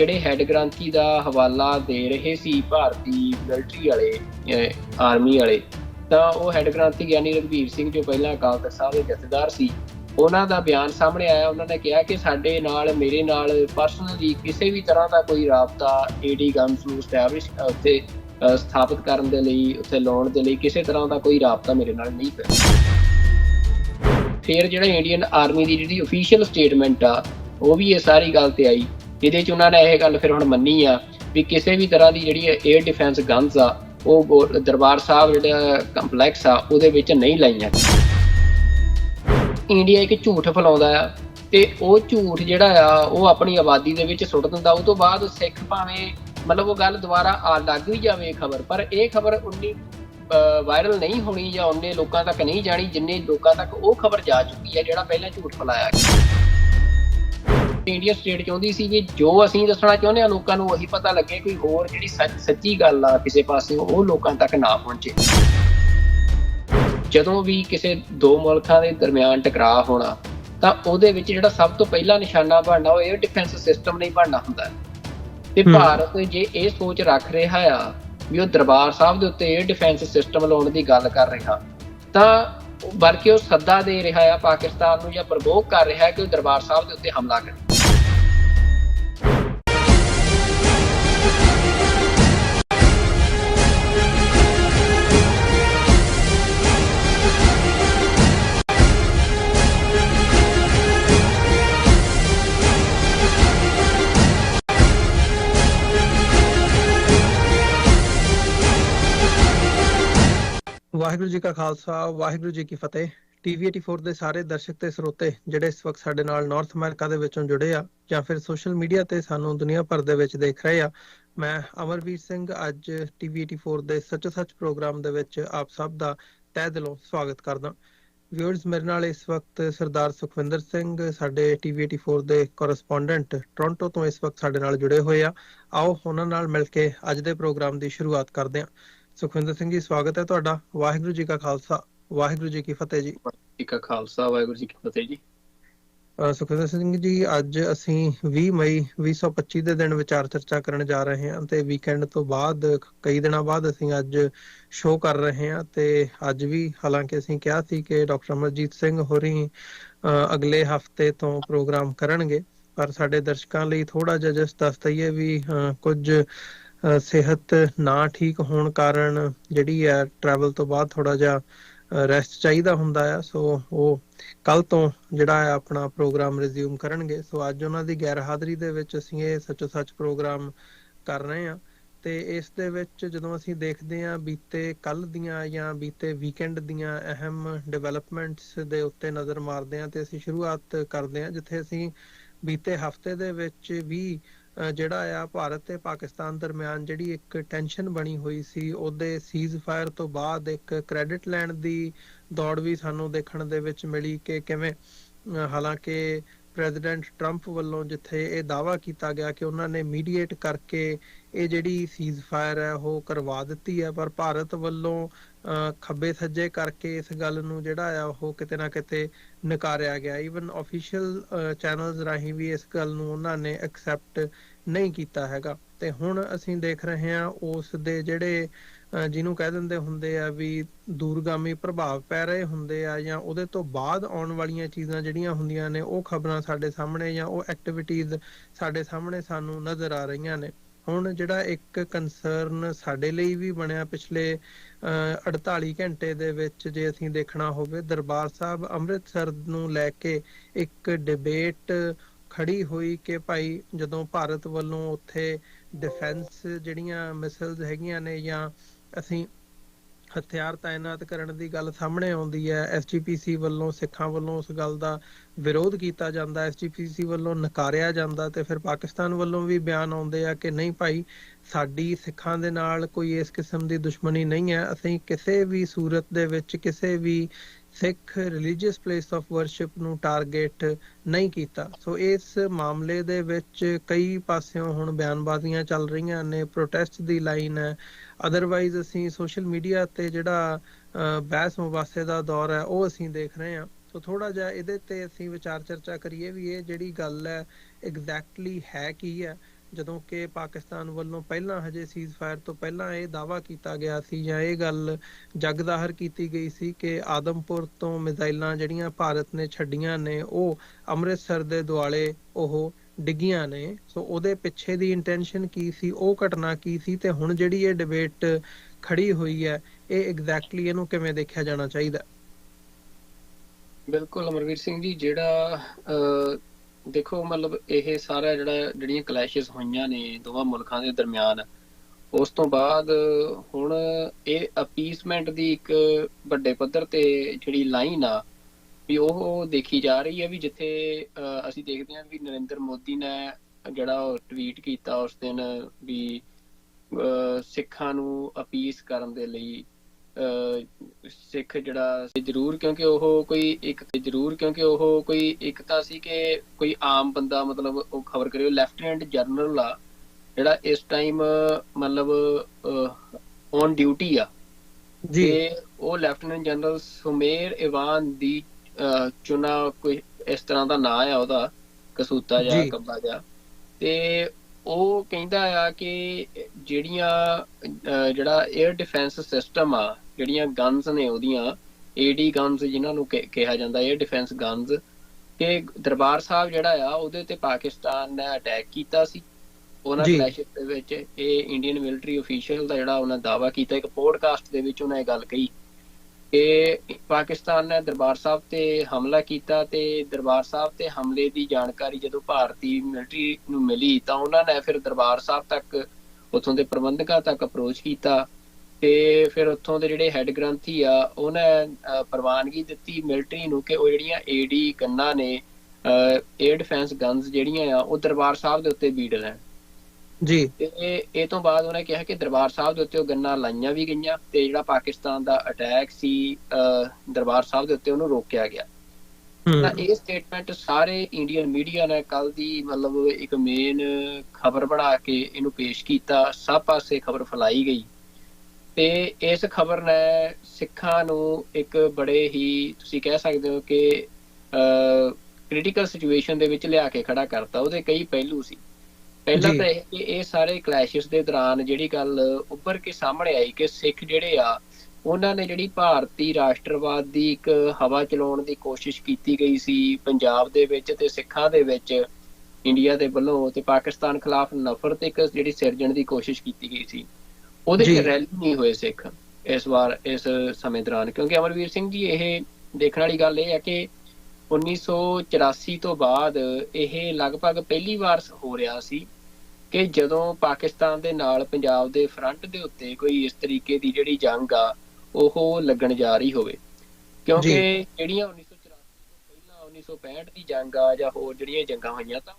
ਜਿਹੜੇ ਹੈੱਡ ਗ੍ਰੰਥੀ ਦਾ ਹਵਾਲਾ ਦੇ ਰਹੇ ਸੀ ਭਾਰਤੀ ਮਿਲਟਰੀ ਵਾਲੇ ਆਰਮੀ ਵਾਲੇ, ਤਾਂ ਉਹ ਹੈੱਡ ਗ੍ਰੰਥੀ ਗਿਆਨੀ ਰਘਵੀਰ ਸਿੰਘ ਜੋ ਪਹਿਲਾਂ ਅਕਾਲ ਤਖਤ ਸਾਹਿਬ ਦੇ ਜਥੇਦਾਰ ਸੀ, ਉਹਨਾਂ ਦਾ ਬਿਆਨ ਸਾਹਮਣੇ ਆਇਆ, ਉਹਨਾਂ ਨੇ ਕਿਹਾ ਕਿ ਸਾਡੇ ਨਾਲ, ਮੇਰੇ ਨਾਲ ਪਰਸਨਲੀ ਕਿਸੇ ਵੀ ਤਰ੍ਹਾਂ ਦਾ ਕੋਈ ਰਾਬਤਾ ਏਡੀ ਗਨਸ ਨੂੰ ਸਟੈਬਲਿਸ਼ ਉੱਤੇ ਸਥਾਪਿਤ ਕਰਨ ਦੇ ਲਈ, ਉੱਥੇ ਲਾਉਣ ਦੇ ਲਈ ਕਿਸੇ ਤਰ੍ਹਾਂ ਦਾ ਕੋਈ ਰਾਬਤਾ ਮੇਰੇ ਨਾਲ ਨਹੀਂ ਪਿਆ ਫਿਰ ਜਿਹੜਾ ਇੰਡੀਅਨ ਆਰਮੀ ਦੀ ਜਿਹੜੀ ਅਫੀਸ਼ੀਅਲ ਸਟੇਟਮੈਂਟ ਆ, ਉਹ ਵੀ ਇਹ ਸਾਰੀ ਗੱਲ ਤੇ ਆਈ। ਜਿਹਦੇ ਚ ਉਹਨਾਂ ਨੇ ਇਹ ਗੱਲ ਫਿਰ ਹੁਣ ਮੰਨੀ ਆ ਵੀ ਕਿਸੇ ਵੀ ਤਰ੍ਹਾਂ ਦੀ ਜਿਹੜੀ 에ਅਰ ਡਿਫੈਂਸ ਗਨਸ ਆ, ਉਹ ਗੋ- ਦਰਬਾਰ ਸਾਹਿਬ ਜਿਹੜਾ ਕੰਪਲੈਕਸ ਆ, ਉਹਦੇ ਵਿੱਚ ਨਹੀਂ ਲਾਈਆਂ। ਇੰਡੀਆ ਇੱਕ ਝੂਠ ਫੈਲਾਉਂਦਾ ਆ ਤੇ ਉਹ ਝੂਠ ਜਿਹੜਾ ਆ, ਉਹ ਆਪਣੀ ਆਬਾਦੀ ਦੇ ਵਿੱਚ ਸੁੱਟ ਦਿੰਦਾ। ਉਹ ਤੋਂ ਬਾਅਦ ਸਿੱਖ ਭਾਵੇਂ, ਮਤਲਬ ਉਹ ਗੱਲ ਦੁਬਾਰਾ ਆ ਲੱਗ ਵੀ ਜਾਵੇ ਖਬਰ, ਪਰ ਇਹ ਖਬਰ ਉਨੀ ਵਾਇਰਲ ਨਹੀਂ ਹੋਣੀ ਜਾਂ ਉਹਨੇ ਲੋਕਾਂ ਤੱਕ ਨਹੀਂ ਜਾਣੀ, ਜਿੰਨੇ ਲੋਕਾਂ ਤੱਕ ਉਹ ਖਬਰ ਜਾ ਚੁੱਕੀ ਹੈ ਜਿਹੜਾ ਪਹਿਲਾਂ ਝੂਠ ਫੈਲਾਇਆ ਇੰਡੀਆ ਸਟੇਟ ਚਾਹੁੰਦੀ ਸੀ ਵੀ ਜੋ ਅਸੀਂ ਦੱਸਣਾ ਚਾਹੁੰਦੇ ਆ ਲੋਕਾਂ ਨੂੰ ਉਹੀ ਪਤਾ ਲੱਗੇ ਕੋਈ ਹੋਰ ਜਿਹੜੀ ਸੱਚ ਸੱਚੀ ਗੱਲ ਆ ਕਿਸੇ ਪਾਸੇ ਉਹ ਲੋਕਾਂ ਤੱਕ ਨਾ ਪਹੁੰਚੇ ਜਦੋਂ ਵੀ ਕਿਸੇ ਦੋ ਮੁਲਕਾਂ ਦੇ ਦਰਮਿਆਨ ਟਕਰਾਅ ਹੋਣਾ ਤਾਂ ਉਹਦੇ ਵਿੱਚ ਜਿਹੜਾ ਸਭ ਤੋਂ ਪਹਿਲਾ ਨਿਸ਼ਾਨਾ ਬਣਨਾ ਉਹ 에ਅਰ ਡਿਫੈਂਸ ਸਿਸਟਮ ਨਹੀਂ ਬਣਨਾ ਹੁੰਦਾ। ਤੇ। ਭਾਰਤ ਜੇ ਇਹ ਸੋਚ ਰੱਖ ਰਿਹਾ ਆ ਵੀ ਉਹ ਦਰਬਾਰ ਸਾਹਿਬ ਦੇ ਉੱਤੇ 에ਅਰ ਡਿਫੈਂਸ ਸਿਸਟਮ ਲਾਉਣ ਦੀ ਗੱਲ ਕਰ ਰਿਹਾ ਤਾਂ ਬਲਕਿ ਉਹ ਸੱਦਾ ਦੇ ਰਿਹਾ ਆ ਪਾਕਿਸਤਾਨ ਨੂੰ ਜਾਂ ਪ੍ਰਵੋਕ ਕਰ ਰਿਹਾ ਕਿ ਉਹ ਦਰਬਾਰ ਸਾਹਿਬ ਦੇ ਉੱਤੇ ਹਮਲਾ ਕਰੇ ਵਾਹਿਗੁਰੂ ਜੀ ਕਾ ਖਾਲਸਾ, ਵਾਹਿਗੁਰੂ ਜੀ ਕੀ ਫਤਿਹ। ਟੀਵੀ 84 ਦੇ ਸਾਰੇ ਦਰਸ਼ਕ ਤੇ ਸਰੋਤੇ ਜਿਹੜੇ ਇਸ ਵਕਤ ਸਾਡੇ ਨਾਲ ਨਾਰਥ ਅਮਰੀਕਾ ਦੇ ਵਿੱਚੋਂ ਜੁੜੇ ਆ ਜਾਂ ਫਿਰ ਸੋਸ਼ਲ ਮੀਡੀਆ ਤੇ ਸਾਨੂੰ ਦੁਨੀਆ ਭਰ ਦੇ ਵਿੱਚ ਦੇਖ ਰਹੇ ਆ, ਮੈਂ ਅਮਰਵੀਰ ਸਿੰਘ ਅੱਜ ਟੀਵੀ 84 ਦੇ ਸੱਚ ਸੱਚ ਪ੍ਰੋਗਰਾਮ ਦੇ ਵਿੱਚ ਆਪ ਸਭ ਦਾ ਤਹਿ ਦਿਲੋਂ ਸਵਾਗਤ ਕਰਦਾ। ਵਿਊਅਰਸ ਮੇਰੇ ਨਾਲ ਇਸ ਵਕਤ ਸਰਦਾਰ ਸੁਖਵਿੰਦਰ ਸਿੰਘ, ਸਾਡੇ ਟੀਵੀ 84 ਦੇ ਕੋਰਸਪੋਂਡੈਂਟ ਟੋਰਾਂਟੋ ਤੋਂ ਇਸ ਵਕਤ ਸਾਡੇ ਨਾਲ ਜੁੜੇ ਹੋਏ ਆ। ਆਓ ਉਹਨਾਂ ਨਾਲ ਮਿਲ ਕੇ ਅੱਜ ਦੇ ਪ੍ਰੋਗਰਾਮ ਦੀ ਸ਼ੁਰੂਆਤ ਕਰਦੇ ਹਾਂ ਸੁਖਵਿੰਦਰ ਸਿੰਘ ਜੀ ਸਵਾਗਤ ਹੈ ਤੁਹਾਡਾ। ਵਾਹਿਗੁਰੂ ਜੀ ਕਾ ਖਾਲਸਾ। ਵਾਹਿਗੁਰੂ ਜੀ ਕੀ ਫਤਿਹ ਜੀ। ਜੀ ਕਾ ਖਾਲਸਾ ਵਾਹਿਗੁਰੂ ਜੀ ਕੀ ਫਤਿਹ ਜੀ। ਸੁਖਵਿੰਦਰ ਸਿੰਘ ਜੀ ਅੱਜ ਅਸੀਂ 20 ਮਈ 2025 ਦੇ ਦਿਨ ਵਿਚਾਰ ਚਰਚਾ ਕਰਨ ਜਾ ਰਹੇ ਹਾਂ ਤੇ ਵੀਕਐਂਡ ਤੋਂ ਬਾਅਦ ਕਈ ਦਿਨਾਂ ਬਾਅਦ ਅਸੀਂ ਅੱਜ ਸ਼ੋਅ ਕਰ ਰਹੇ ਹਾਂ ਤੇ ਅੱਜ ਵੀ ਹਾਲਾਂਕਿ ਅਸੀਂ ਕਿਹਾ ਸੀ ਕਿ ਡਾਕਟਰ ਅਮਰਜੀਤ ਸਿੰਘ ਹੋਰੀ ਅਗਲੇ ਹਫ਼ਤੇ ਤੋਂ ਪ੍ਰੋਗਰਾਮ ਕਰਨਗੇ। ਪਰ ਸਾਡੇ ਦਰਸ਼ਕਾਂ ਲਈ ਥੋੜਾ ਜਿਹਾ ਜਸ ਦੱਸ ਦਈਏ ਵੀ ਕੁਝ ਸਿਹਤ ਨਾ ਠੀਕ ਹੋਣ ਕਾਰਨ ਜਿਹੜੀ ਹੈ ਟਰੈਵਲ ਤੋਂ ਬਾਅਦ ਥੋੜਾ ਜਿਹਾ ਰੈਸਟ ਚਾਹੀਦਾ ਹੁੰਦਾ ਆ। ਸੋ ਉਹ ਕੱਲ ਤੋਂ ਜਿਹੜਾ ਹੈ ਆਪਣਾ ਪ੍ਰੋਗਰਾਮ ਰਿਜ਼ਿਊਮ ਕਰਨਗੇ। ਸੋ ਅੱਜ ਉਹਨਾਂ ਦੀ ਗੈਰ ਹਾਜ਼ਰੀ ਦੇ ਵਿੱਚ ਅਸੀਂ ਇਹ ਸੱਚੋ ਸੱਚ ਪ੍ਰੋਗਰਾਮ ਕਰ ਰਹੇ ਹਾਂ। ਤੇ ਇਸ ਦੇ ਵਿੱਚ ਜਦੋਂ ਅਸੀਂ ਦੇਖਦੇ ਹਾਂ ਬੀਤੇ ਕੱਲ ਦੀਆਂ ਜਾਂ ਬੀਤੇ ਵੀਕਐਂਡ ਦੀਆਂ ਅਹਿਮ ਡਿਵੈਲਪਮੈਂਟਸ ਦੇ ਉੱਤੇ ਨਜ਼ਰ ਮਾਰਦੇ ਹਾਂ ਤੇ ਅਸੀਂ ਸ਼ੁਰੂਆਤ ਕਰਦੇ ਹਾਂ, ਜਿੱਥੇ ਅਸੀਂ ਬੀਤੇ ਹਫ਼ਤੇ ਦੇ ਵਿੱਚ ਵੀ ਜਿਹੜਾ ਆ ਭਾਰਤ ਤੇ ਪਾਕਿਸਤਾਨ ਦਰਮਿਆਨ ਜਿਹੜੀ ਇੱਕ ਟੈਨਸ਼ਨ ਬਣੀ ਹੋਈ ਸੀ, ਉਹਦੇ ਸੀਜ਼ ਤੋਂ ਬਾਅਦ ਇੱਕ ਕ੍ਰੈਡਿਟ ਲੈਣ ਦੀ ਦੌੜ ਵੀ ਸਾਨੂੰ ਦੇਖਣ ਦੇ ਵਿੱਚ ਮਿਲੀ ਕਿ ਕਿਵੇਂ ਹਾਲਾਂਕਿ ਪ੍ਰੈਜ਼ੀਡੈਂਟ ਟਰੰਪ ਵੱਲੋਂ ਜਿੱਥੇ ਇਹ ਦਾਵਾ ਕੀਤਾ ਗਿਆ ਕਿ ਉਹਨਾਂ ਨੇ ਮੀਡੀਏਟ ਕਰਕੇ ਇਹ ਜਿਹੜੀ ਸੀਜ਼ ਫਾਇਰ ਹੈ, ਉਹ ਕਰਵਾ ਦਿੱਤੀ ਹੈ, ਪਰ ਭਾਰਤ ਵੱਲੋਂ ਖੱਬੇ ਸੱਜੇ ਕਰਕੇ ਇਸ ਗੱਲ ਨੂੰ ਜਿਹੜਾ ਆ, ਉਹ ਕਿਤੇ ਨਾ ਕਿਤੇ ਨਕਾਰਿਆ ਗਿਆ। ਈਵਨ ਅਫੀਸ਼ੀਅਲ ਚੈਨਲਸ ਰਾਹੀਂ ਵੀ ਇਸ ਗੱਲ ਨੂੰ ਉਹਨਾਂ ਨੇ ਐਕਸੈਪਟ ਨਹੀਂ ਕੀਤਾ ਹੈਗਾ। ਤੇ ਹੁਣ ਅਸੀਂ ਦੇਖ ਰਹੇ ਹਾਂ ਉਸ ਦੇ ਜਿਹੜੇ ਜਿਹਨੂੰ ਕਹਿ ਦਿੰਦੇ ਹੁੰਦੇ ਆ ਵੀ ਦੂਰਗਾਮੀ ਪ੍ਰਭਾਵ ਪੈ ਰਹੇ ਹੁੰਦੇ ਆ ਜਾਂ ਉਹਦੇ ਤੋਂ ਬਾਅਦ ਆਉਣ ਵਾਲੀਆਂ ਚੀਜ਼ਾਂ ਜਿਹੜੀਆਂ ਹੁੰਦੀਆਂ ਨੇ, ਉਹ ਖਬਰਾਂ ਸਾਡੇ ਸਾਹਮਣੇ ਜਾਂ ਉਹ ਐਕਟੀਵਿਟੀਜ਼ ਸਾਡੇ ਸਾਹਮਣੇ ਸਾਨੂੰ ਨਜ਼ਰ ਆ ਰਹੀਆਂ ਨੇ। ਹੁਣ ਜਿਹੜਾ ਇੱਕ ਕੰਸਰਨ ਸਾਡੇ ਲਈ ਵੀ ਬਣਿਆ ਪਿਛਲੇ, ਅਹ 48 ਘੰਟੇ ਦੇ ਵਿੱਚ ਜੇ ਅਸੀਂ ਦੇਖਣਾ ਹੋਵੇ, ਦਰਬਾਰ ਸਾਹਿਬ ਅੰਮ੍ਰਿਤਸਰ ਨੂੰ ਲੈ ਕੇ ਇੱਕ ਡਿਬੇਟ ਖੜੀ ਹੋਈ ਕਿ ਭਾਈ ਜਦੋਂ ਭਾਰਤ ਵੱਲੋਂ ਉੱਥੇ ਡਿਫੈਂਸ ਜਿਹੜੀਆਂ ਮਿਸਲਸ ਹੈਗੀਆਂ ਨੇ ਜਾਂ ਅਸੀਂ ਹਥਿਆਰ ਤਾਇਨਾਤ ਕਰਨ ਦੀ ਗੱਲ ਸਾਹਮਣੇ ਆਉਂਦੀ ਹੈ ਐਸਜੀਪੀਸੀ ਵੱਲੋਂ, ਸਿੱਖਾਂ ਵੱਲੋਂ ਉਸ ਗੱਲ ਦਾ ਵਿਰੋਧ ਕੀਤਾ ਜਾਂਦਾ ਐਸਜੀਪੀਸੀ ਵੱਲੋਂ ਨਕਾਰਿਆ ਜਾਂਦਾ ਤੇ ਫਿਰ ਪਾਕਿਸਤਾਨ ਵੱਲੋਂ ਵੀ ਬਿਆਨ ਆਉਂਦੇ ਆ ਕਿ ਨਹੀਂ ਭਾਈ, ਸਾਡੀ ਸਿੱਖਾਂ ਦੇ ਨਾਲ ਕੋਈ ਇਸ ਕਿਸਮ ਦੀ ਦੁਸ਼ਮਣੀ ਨਹੀਂ ਹੈ, ਅਸੀਂ ਕਿਸੇ ਵੀ ਸੂਰਤ ਦੇ ਵਿੱਚ ਕਿਸੇ ਵੀ Sikh religious place of worship ਨੂੰ ਟਾਰਗੇਟ ਨਹੀਂ ਕੀਤਾ। ਸੋ ਇਸ ਮਾਮਲੇ ਦੇ ਵਿੱਚ ਕਈ ਪਾਸਿਓਂ ਹੁਣ ਬਿਆਨਬਾਜ਼ੀਆਂ ਚੱਲ ਰਹੀਆਂ ਨੇ ਪ੍ਰੋਟੈਸਟ ਦੀ ਲਾਈਨ ਹੈ। ਅਦਰਵਾਈਜ਼ ਅਸੀਂ ਸੋਸ਼ਲ ਮੀਡੀਆ ਤੇ ਜਿਹੜਾ ਬਹਿਸ ਮੁਬਾਸੇ ਦਾ ਦੌਰ ਹੈ, ਉਹ ਅਸੀਂ ਦੇਖ ਰਹੇ ਹਾਂ। ਸੋ ਥੋੜਾ ਜਿਹਾ ਇਹਦੇ ਤੇ ਅਸੀਂ ਵਿਚਾਰ ਚਰਚਾ ਕਰੀਏ ਵੀ ਇਹ ਜਿਹੜੀ ਗੱਲ ਹੈ ਐਗਜ਼ੈਕਟਲੀ ਹੈ ਕੀ ਹੈ। ਜਦੋਂ ਕਿ ਪਾਕਿਸਤਾਨ ਵੱਲੋਂ ਪਹਿਲਾਂ ਹਜੇ ਸੀਜ਼ਫਾਇਰ ਤੋਂ ਪਹਿਲਾਂ ਇਹ ਦਾਵਾ ਕੀਤਾ ਗਿਆ ਸੀ ਜਾਂ ਇਹ ਗੱਲ ਜਗ ਜ਼ਾਹਰ ਕੀਤੀ ਗਈ ਸੀ ਕਿ ਆਦਮਪੁਰ ਤੋਂ ਮਿਜ਼ਾਈਲਾਂ ਜਿਹੜੀਆਂ ਭਾਰਤ ਨੇ ਛੱਡੀਆਂ ਨੇ, ਉਹ ਅੰਮ੍ਰਿਤਸਰ ਦੇ ਦੁਆਲੇ ਉਹ ਡਿੱਗੀਆਂ ਨੇ। ਸੋ ਉਹਦੇ ਪਿੱਛੇ ਦੀ ਇੰਟੈਂਸ਼ਨ ਕੀ ਸੀ, ਉਹ ਘਟਨਾ ਕੀ ਸੀ ਤੇ ਹੁਣ ਜਿਹੜੀ ਇਹ ਡਿਬੇਟ ਖੜੀ ਹੋਈ ਹੈ, ਇਹ ਐਗਜ਼ੈਕਟਲੀ ਇਹਨੂੰ ਕਿਵੇਂ ਦੇਖਿਆ ਜਾਣਾ ਚਾਹੀਦਾ? ਬਿਲਕੁਲ ਅਮਰਵੀਰ ਸਿੰਘ ਜੀ, ਜਿਹੜਾ ਦੇਖੋ ਮਤਲਬ ਇਹ ਸਾਰਾ ਜਿਹੜਾ ਜਿਹੜੀਆਂ ਕਲੈਸ਼ਸ ਹੋਈਆਂ ਨੇ ਦੋਵਾਂ ਮੁਲਕਾਂ ਦੇ ਦਰਮਿਆਨ ਉਸ ਤੋਂ ਬਾਅਦ ਹੁਣ ਇਹ ਅਪੀਸਮੈਂਟ ਦੀ ਇੱਕ ਵੱਡੇ ਪੱਧਰ ਤੇ ਜਿਹੜੀ ਲਾਈਨ ਆ ਵੀ ਉਹ ਦੇਖੀ ਜਾ ਰਹੀ ਹੈ ਵੀ ਜਿੱਥੇ ਅਹ, ਅਸੀਂ ਦੇਖਦੇ ਹਾਂ ਵੀ ਨਰਿੰਦਰ ਮੋਦੀ ਨੇ ਜਿਹੜਾ ਉਹ ਟਵੀਟ ਕੀਤਾ ਉਸ ਦਿਨ ਵੀ ਅਹ, ਸਿੱਖਾਂ ਨੂੰ ਅਪੀਸ ਕਰਨ ਦੇ ਲਈ ਅਹ, ਸਿੱਖ ਜਿਹੜਾ ਜ਼ਰੂਰ ਕਿਉਂਕਿ ਉਹ ਕੋਈ ਇੱਕ ਜ਼ਰੂਰ ਕਿਉਂਕਿ ਉਹ ਕੋਈ ਇੱਕ ਤਾਂ ਸੀ ਕਿ ਕੋਈ ਆਮ ਬੰਦਾ ਮਤਲਬ ਉਹ ਖਬਰ ਕਰਿਓ ਲੈਫਟੀਨੈਂਟ ਜਨਰਲ ਆ ਜਿਹੜਾ ਇਸ ਟਾਈਮ ਮਤਲਬ ਔਨ ਡਿਊਟੀ ਆ। ਜੀ। ਤੇ ਉਹ ਲੈਫਟੀਨੈਂਟ ਜਨਰਲ ਸੁਮੇਰ ਇਵਾਨ ਦੀ ਚੁਣਾ ਕੋਈ ਇਸ ਤਰ੍ਹਾਂ ਦਾ ਨਾਂ ਆ ਉਹਦਾ ਕਸੂਤਾ ਜਾਂ। ਕੱਬਾ ਜਾਂ ਤੇ ਉਹ ਕਹਿੰਦਾ ਆ ਕਿ ਜਿਹੜੀਆਂ ਜਿਹੜਾ 에ਅਰ ਡਿਫੈਂਸ ਸਿਸਟਮ ਆ ਜਿਹੜੀਆਂ ਗਨਸ ਨੇ ਉਹਦੀਆਂ ਏਡੀ ਗਨਸ ਜਿਨ੍ਹਾਂ ਨੂੰ ਕਿਹਾ ਜਾਂਦਾ 에ਅਰ ਡਿਫੈਂਸ ਗਨਸ ਕਿ ਦਰਬਾਰ ਸਾਹਿਬ ਜਿਹੜਾ ਆ ਉਹਦੇ ਤੇ ਪਾਕਿਸਤਾਨ ਨੇ ਅਟੈਕ ਕੀਤਾ ਸੀ ਉਹਨਾਂ ਜੀ। ਕਲੈਸ਼ਸ ਦੇ ਵਿੱਚ ਇਹ ਇੰਡੀਅਨ ਮਿਲਟਰੀ ਅਫੀਸ਼ੀਅਲ ਦਾ ਜਿਹੜਾ ਉਹਨਾਂ ਦਾਵਾ ਕੀਤਾ ਇੱਕ ਪੋਡਕਾਸਟ ਦੇ ਵਿੱਚ ਉਹਨਾਂ ਇਹ ਗੱਲ ਕਹੀ ਕਿ ਪਾਕਿਸਤਾਨ ਨੇ ਦਰਬਾਰ ਸਾਹਿਬ ਤੇ ਹਮਲਾ ਕੀਤਾ ਤੇ ਦਰਬਾਰ ਸਾਹਿਬ ਤੇ ਹਮਲੇ ਦੀ ਜਾਣਕਾਰੀ ਜਦੋਂ ਭਾਰਤੀ ਮਿਲਟਰੀ ਨੂੰ ਮਿਲੀ ਤਾਂ ਉਹਨਾਂ ਨੇ ਫਿਰ ਦਰਬਾਰ ਸਾਹਿਬ ਤੱਕ ਉੱਥੋਂ ਦੇ ਪ੍ਰਬੰਧਕਾਂ ਤੱਕ ਅਪਰੋਚ ਕੀਤਾ ਤੇ ਫਿਰ ਉੱਥੋਂ ਦੇ ਜਿਹੜੇ ਹੈੱਡ ਗ੍ਰੰਥੀ ਆ ਉਹਨੇ ਪ੍ਰਵਾਨਗੀ ਦਿੱਤੀ ਮਿਲਟਰੀ ਨੂੰ ਕਿ ਉਹ ਜਿਹੜੀਆਂ ਏਡੀ ਗੰਨਾਂ ਨੇ 에ਅਰ ਡਿਫੈਂਸ ਗਨਸ ਜਿਹੜੀਆਂ ਆ ਉਹ ਦਰਬਾਰ ਸਾਹਿਬ ਦੇ ਉੱਤੇ ਬੀੜ ਲੈਣ। ਜੀ। ਤੇ ਇਹ ਤੋਂ ਬਾਅਦ ਉਹਨੇ ਕਿਹਾ ਕਿ ਦਰਬਾਰ ਸਾਹਿਬ ਦੇ ਉੱਤੇ ਉਹ ਗੰਨਾਂ ਲਾਈਆਂ ਵੀ ਗਈਆਂ ਤੇ ਜਿਹੜਾ ਪਾਕਿਸਤਾਨ ਦਾ ਅਟੈਕ ਸੀ ਦਰਬਾਰ ਸਾਹਿਬ ਦੇ ਉੱਤੇ ਉਹਨੂੰ ਰੋਕਿਆ ਗਿਆ। ਤਾਂ ਇਹ ਸਟੇਟਮੈਂਟ ਸਾਰੇ ਇੰਡੀਅਨ ਮੀਡੀਆ ਨੇ ਕੱਲ ਦੀ ਮਤਲਬ ਇੱਕ ਮੇਨ ਖਬਰ ਬਣਾ ਕੇ ਇਹਨੂੰ ਪੇਸ਼ ਕੀਤਾ ਸਭ ਪਾਸੇ ਖਬਰ ਫੈਲਾਈ ਗਈ। ਤੇ ਇਸ ਖਬਰ ਨੇ ਸਿੱਖਾਂ ਨੂੰ ਇੱਕ ਬੜੇ ਹੀ ਤੁਸੀਂ ਕਹਿ ਸਕਦੇ ਹੋ ਕਿ ਕ੍ਰਿਟੀਕਲ ਸਿਚੁਏਸ਼ਨ ਦੇ ਵਿੱਚ ਲਿਆ ਕੇ ਖੜਾ ਕਰਤਾ। ਉਹਦੇ ਕਈ ਪਹਿਲੂ ਸੀ। ਪਹਿਲਾਂ। ਤਾਂ ਇਹ ਕਿ ਇਹ ਸਾਰੇ ਕਲੈਸ਼ਸ ਦੇ ਦੌਰਾਨ ਜਿਹੜੀ ਗੱਲ ਉੱਭਰ ਕੇ ਸਾਹਮਣੇ ਆਈ ਕਿ ਸਿੱਖ ਜਿਹੜੇ ਆ ਉਹਨਾਂ ਨੇ ਜਿਹੜੀ ਭਾਰਤੀ ਰਾਸ਼ਟਰਵਾਦ ਦੀ ਇੱਕ ਹਵਾ ਚਲਾਉਣ ਦੀ ਕੋਸ਼ਿਸ਼ ਕੀਤੀ ਗਈ ਸੀ ਪੰਜਾਬ ਦੇ ਵਿੱਚ ਤੇ ਸਿੱਖਾਂ ਦੇ ਵਿੱਚ ਇੰਡੀਆ ਦੇ ਵੱਲੋਂ ਤੇ ਪਾਕਿਸਤਾਨ ਖਿਲਾਫ ਨਫ਼ਰਤ ਇੱਕ ਜਿਹੜੀ ਸਿਰਜਣ ਦੀ ਕੋਸ਼ਿਸ਼ ਕੀਤੀ ਗਈ ਸੀ। ਉਹਦੇ। ਚ ਰੈਲੀ ਨਹੀਂ ਹੋਏ ਸਿੱਖ ਇਸ ਵਾਰ ਇਸ ਸਮੇਂ ਦੌਰਾਨ ਕਿਉਂਕਿ ਅਮਰਵੀਰ ਸਿੰਘ ਜੀ ਇਹ ਦੇਖਣ ਵਾਲੀ ਗੱਲ ਇਹ ਹੈ ਕਿ 1984 ਤੋਂ ਬਾਅਦ ਇਹ ਲਗਭਗ ਪਹਿਲੀ ਵਾਰ ਹੋ ਰਿਹਾ ਸੀ ਕਿ ਜਦੋਂ ਪਾਕਿਸਤਾਨ ਦੇ ਨਾਲ ਪੰਜਾਬ ਦੇ ਫਰੰਟ ਦੇ ਉੱਤੇ ਕੋਈ ਇਸ ਤਰੀਕੇ ਦੀ ਜਿਹੜੀ ਜੰਗ ਆ ਉਹ ਲੱਗਣ ਜਾ ਰਹੀ ਹੋਵੇ ਕਿਉਂਕਿ। ਜਿਹੜੀਆਂ 1984 ਤੋਂ ਪਹਿਲਾਂ 1965 ਦੀ ਜੰਗ ਆ ਜਾਂ ਹੋਰ ਜਿਹੜੀਆਂ ਜੰਗਾਂ ਹੋਈਆਂ ਤਾਂ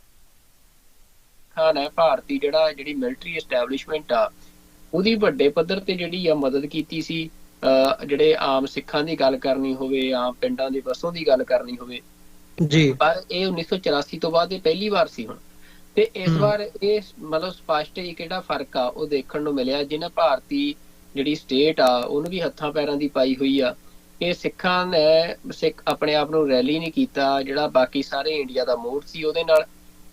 ਖਾਨ ਹੈ ਭਾਰਤੀ ਜਿਹੜਾ ਜਿਹੜੀ ਮਿਲਟਰੀ ਐਸਟੈਬਲਿਸ਼ਮੈਂਟ ਆ ਉਹਦੀ ਵੱਡੇ ਪੱਧਰ ਤੇ ਜਿਹੜੀ ਆ ਮਦਦ ਕੀਤੀ ਸੀ ਜਿਹੜੇ ਆਮ ਸਿੱਖਾਂ ਦੀ ਗੱਲ ਕਰਨੀ ਹੋਵੇ ਆਮ ਪਿੰਡਾਂ ਦੀ ਵਸੋਂ ਦੀ ਗੱਲ ਕਰਨੀ ਹੋਵੇ। ਜੀ। ਪਰ ਇਹ 1984 ਤੋਂ ਬਾਅਦ ਇਹ ਪਹਿਲੀ ਵਾਰ ਸੀ ਹੁਣ। ਤੇ ਇਸ। ਵਾਰ ਇਹ ਮਤਲਬ ਸਪਸ਼ਟ ਹੀ ਕਿਹੜਾ ਫ਼ਰਕ ਆ ਉਹ ਦੇਖਣ ਨੂੰ ਮਿਲਿਆ ਜਿਹਨਾਂ ਭਾਰਤੀ ਜਿਹੜੀ ਸਟੇਟ ਆ ਉਹਨੂੰ ਵੀ ਹੱਥਾਂ ਪੈਰਾਂ ਦੀ ਪਾਈ ਹੋਈ ਆ। ਇਹ ਸਿੱਖਾਂ ਨੇ ਸਿੱਖ ਆਪਣੇ ਆਪ ਨੂੰ ਰੈਲੀ ਨਹੀਂ ਕੀਤਾ ਜਿਹੜਾ ਬਾਕੀ ਸਾਰੇ ਇੰਡੀਆ ਦਾ ਮੂਡ ਸੀ ਉਹਦੇ ਨਾਲ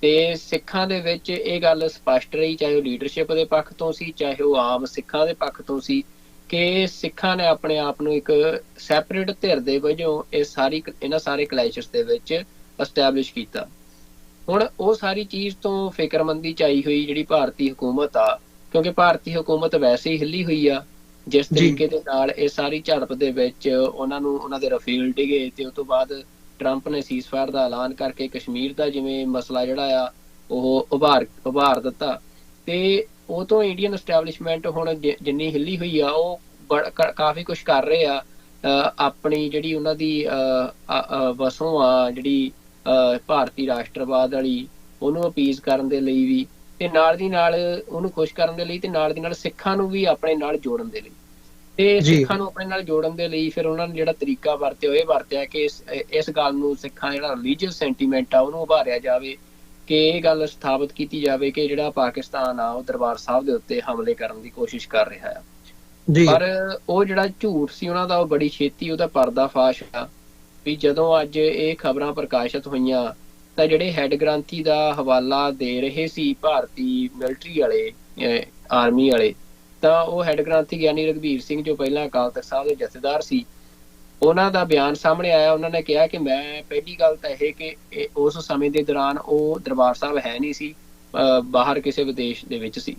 ਤੇ ਸਿੱਖਾਂ ਦੇ ਵਿੱਚ ਇਹ ਗੱਲ ਸਪਸ਼ਟ ਰਹੀ ਚਾਹੇ ਉਹ ਲੀਡਰਸ਼ਿਪ ਦੇ ਪੱਖ ਤੋਂ ਸੀ ਚਾਹੇ ਉਹ ਆਮ ਸਿੱਖਾਂ ਦੇ ਪੱਖ ਤੋਂ ਸੀ ਕਿ ਸਿੱਖਾਂ ਨੇ ਆਪਣੇ ਆਪ ਨੂੰ ਇੱਕ ਸੈਪਰੇਟ ਧਿਰ ਦੇ ਵਜੋਂ ਇਹ ਸਾਰੀ ਇਹਨਾਂ ਸਾਰੇ ਕਲੈਸ਼ਸ ਦੇ ਵਿੱਚ ਐਸਟੈਬਲਿਸ਼ ਕੀਤਾ ਹੁਣ ਉਹ ਸਾਰੀ ਚੀਜ਼ ਤੋਂ ਫਿਕਰਮੰਦੀ ਚਾਈ ਹੋਈ ਜਿਹੜੀ ਭਾਰਤੀ ਹਕੂਮਤ ਆ ਕਿਉਂਕਿ ਭਾਰਤੀ ਹਕੂਮਤ ਵੈਸੇ ਹੀ ਹਿੱਲੀ ਹੋਈ ਆ ਜਿਸ। ਤਰੀਕੇ ਦੇ ਨਾਲ ਇਹ ਸਾਰੀ ਝੜਪ ਦੇ ਵਿੱਚ ਉਹਨਾਂ ਨੂੰ ਉਹਨਾਂ ਦੇ ਰਫੇਲ ਡਿਗੇ ਤੇ ਉਸ ਤੋਂ ਬਾਅਦ ਟਰੰਪ ਨੇ ਸੀਜ਼ਫਾਇਰ ਦਾ ਐਲਾਨ ਕਰਕੇ ਕਸ਼ਮੀਰ ਦਾ ਜਿਵੇਂ ਮਸਲਾ ਜਿਹੜਾ ਆ ਉਹ ਉਭਾਰ ਉਭਾਰ ਦਿੱਤਾ। ਤੇ ਉਹ ਤੋਂ ਇੰਡੀਅਨ ਐਸਟੈਬਲਿਸ਼ਮੈਂਟ ਹੁਣ ਜਿੰਨੀ ਹਿੱਲੀ ਹੋਈ ਆ ਉਹ ਕਾਫੀ ਕੁਝ ਕਰ ਰਹੇ ਆ। ਆਪਣੀ ਜਿਹੜੀ ਉਹਨਾਂ ਦੀ ਅਹ, ਵਸੋਂ ਆ ਜਿਹੜੀ ਅਹ, ਭਾਰਤੀ ਰਾਸ਼ਟਰਵਾਦ ਵਾਲੀ ਉਹਨੂੰ ਅਪੀਜ਼ ਕਰਨ ਦੇ ਲਈ ਵੀ ਤੇ ਨਾਲ ਦੀ ਨਾਲ ਉਹਨੂੰ ਖੁਸ਼ ਕਰਨ ਦੇ ਲਈ ਤੇ ਨਾਲ ਦੀ ਨਾਲ ਸਿੱਖਾਂ ਨੂੰ ਵੀ ਆਪਣੇ ਨਾਲ ਜੋੜਨ ਦੇ ਲਈ। ਤੇ। ਸਿੱਖਾਂ ਨੂੰ ਆਪਣੇ ਨਾਲ ਜੋੜਨ ਦੇ ਲਈ ਫਿਰ ਉਹਨਾਂ ਨੇ ਜਿਹੜਾ ਤਰੀਕਾ ਵਰਤਿਆ ਉਹ ਇਹ ਵਰਤਿਆ ਕਿ ਇਸ ਗੱਲ ਨੂੰ ਸਿੱਖਾਂ ਦਾ ਜਿਹੜਾ ਰਿਲੀਜੀਅਸ ਸੈਂਟੀਮੈਂਟ ਆ ਉਹਨੂੰ ਉਭਾਰਿਆ ਜਾਵੇ ਕਿ ਇਹ ਗੱਲ ਸਥਾਪਿਤ ਕੀਤੀ ਜਾਵੇ ਕਿ ਜਿਹੜਾ ਪਾਕਿਸਤਾਨ ਆ ਉਹ ਦਰਬਾਰ ਸਾਹਿਬ ਦੇ ਉੱਤੇ ਹਮਲੇ ਕਰਨ ਦੀ ਕੋਸ਼ਿਸ਼ ਕਰ ਰਿਹਾ ਆ ਜੀ ਪਰ ਉਹ ਜਿਹੜਾ ਝੂਠ ਸੀ ਉਹਨਾਂ ਦਾ ਉਹ ਬੜੀ ਛੇਤੀ ਉਹਦਾ ਪਰਦਾਫਾਸ਼ ਆ ਵੀ ਜਦੋਂ ਅੱਜ ਇਹ ਖਬਰਾਂ ਪ੍ਰਕਾਸ਼ਿਤ ਹੋਈਆਂ ਤਾਂ ਜਿਹੜੇ ਹੈੱਡ ਗ੍ਰੰਥੀ ਦਾ ਹਵਾਲਾ ਦੇ ਰਹੇ ਸੀ ਭਾਰਤੀ ਮਿਲਟਰੀ ਵਾਲੇ ਆਰਮੀ ਵਾਲੇ ਤਾਂ ਉਹ ਹੈੱਡ ਗ੍ਰੰਥੀ ਗਿਆਨੀ ਰਘਬੀਰ ਸਿੰਘ ਜੋ ਪਹਿਲਾਂ ਅਕਾਲ ਤਖਤ ਸਾਹਿਬ ਦੇ ਜਥੇਦਾਰ ਸੀ ਉਹਨਾਂ ਦਾ ਬਿਆਨ ਸਾਹਮਣੇ ਆਇਆ ਉਹਨਾਂ ਨੇ ਕਿਹਾ ਕਿ ਮੈਂ ਪਹਿਲੀ ਗੱਲ ਤਾਂ ਇਹ ਕਿ ਉਸ ਸਮੇਂ ਦੇ ਦੌਰਾਨ ਉਹ ਦਰਬਾਰ ਸਾਹਿਬ ਹੈ ਨਹੀਂ ਸੀ ਬਾਹਰ ਕਿਸੇ ਵਿਦੇਸ਼ ਦੇ ਵਿੱਚ ਸੀ।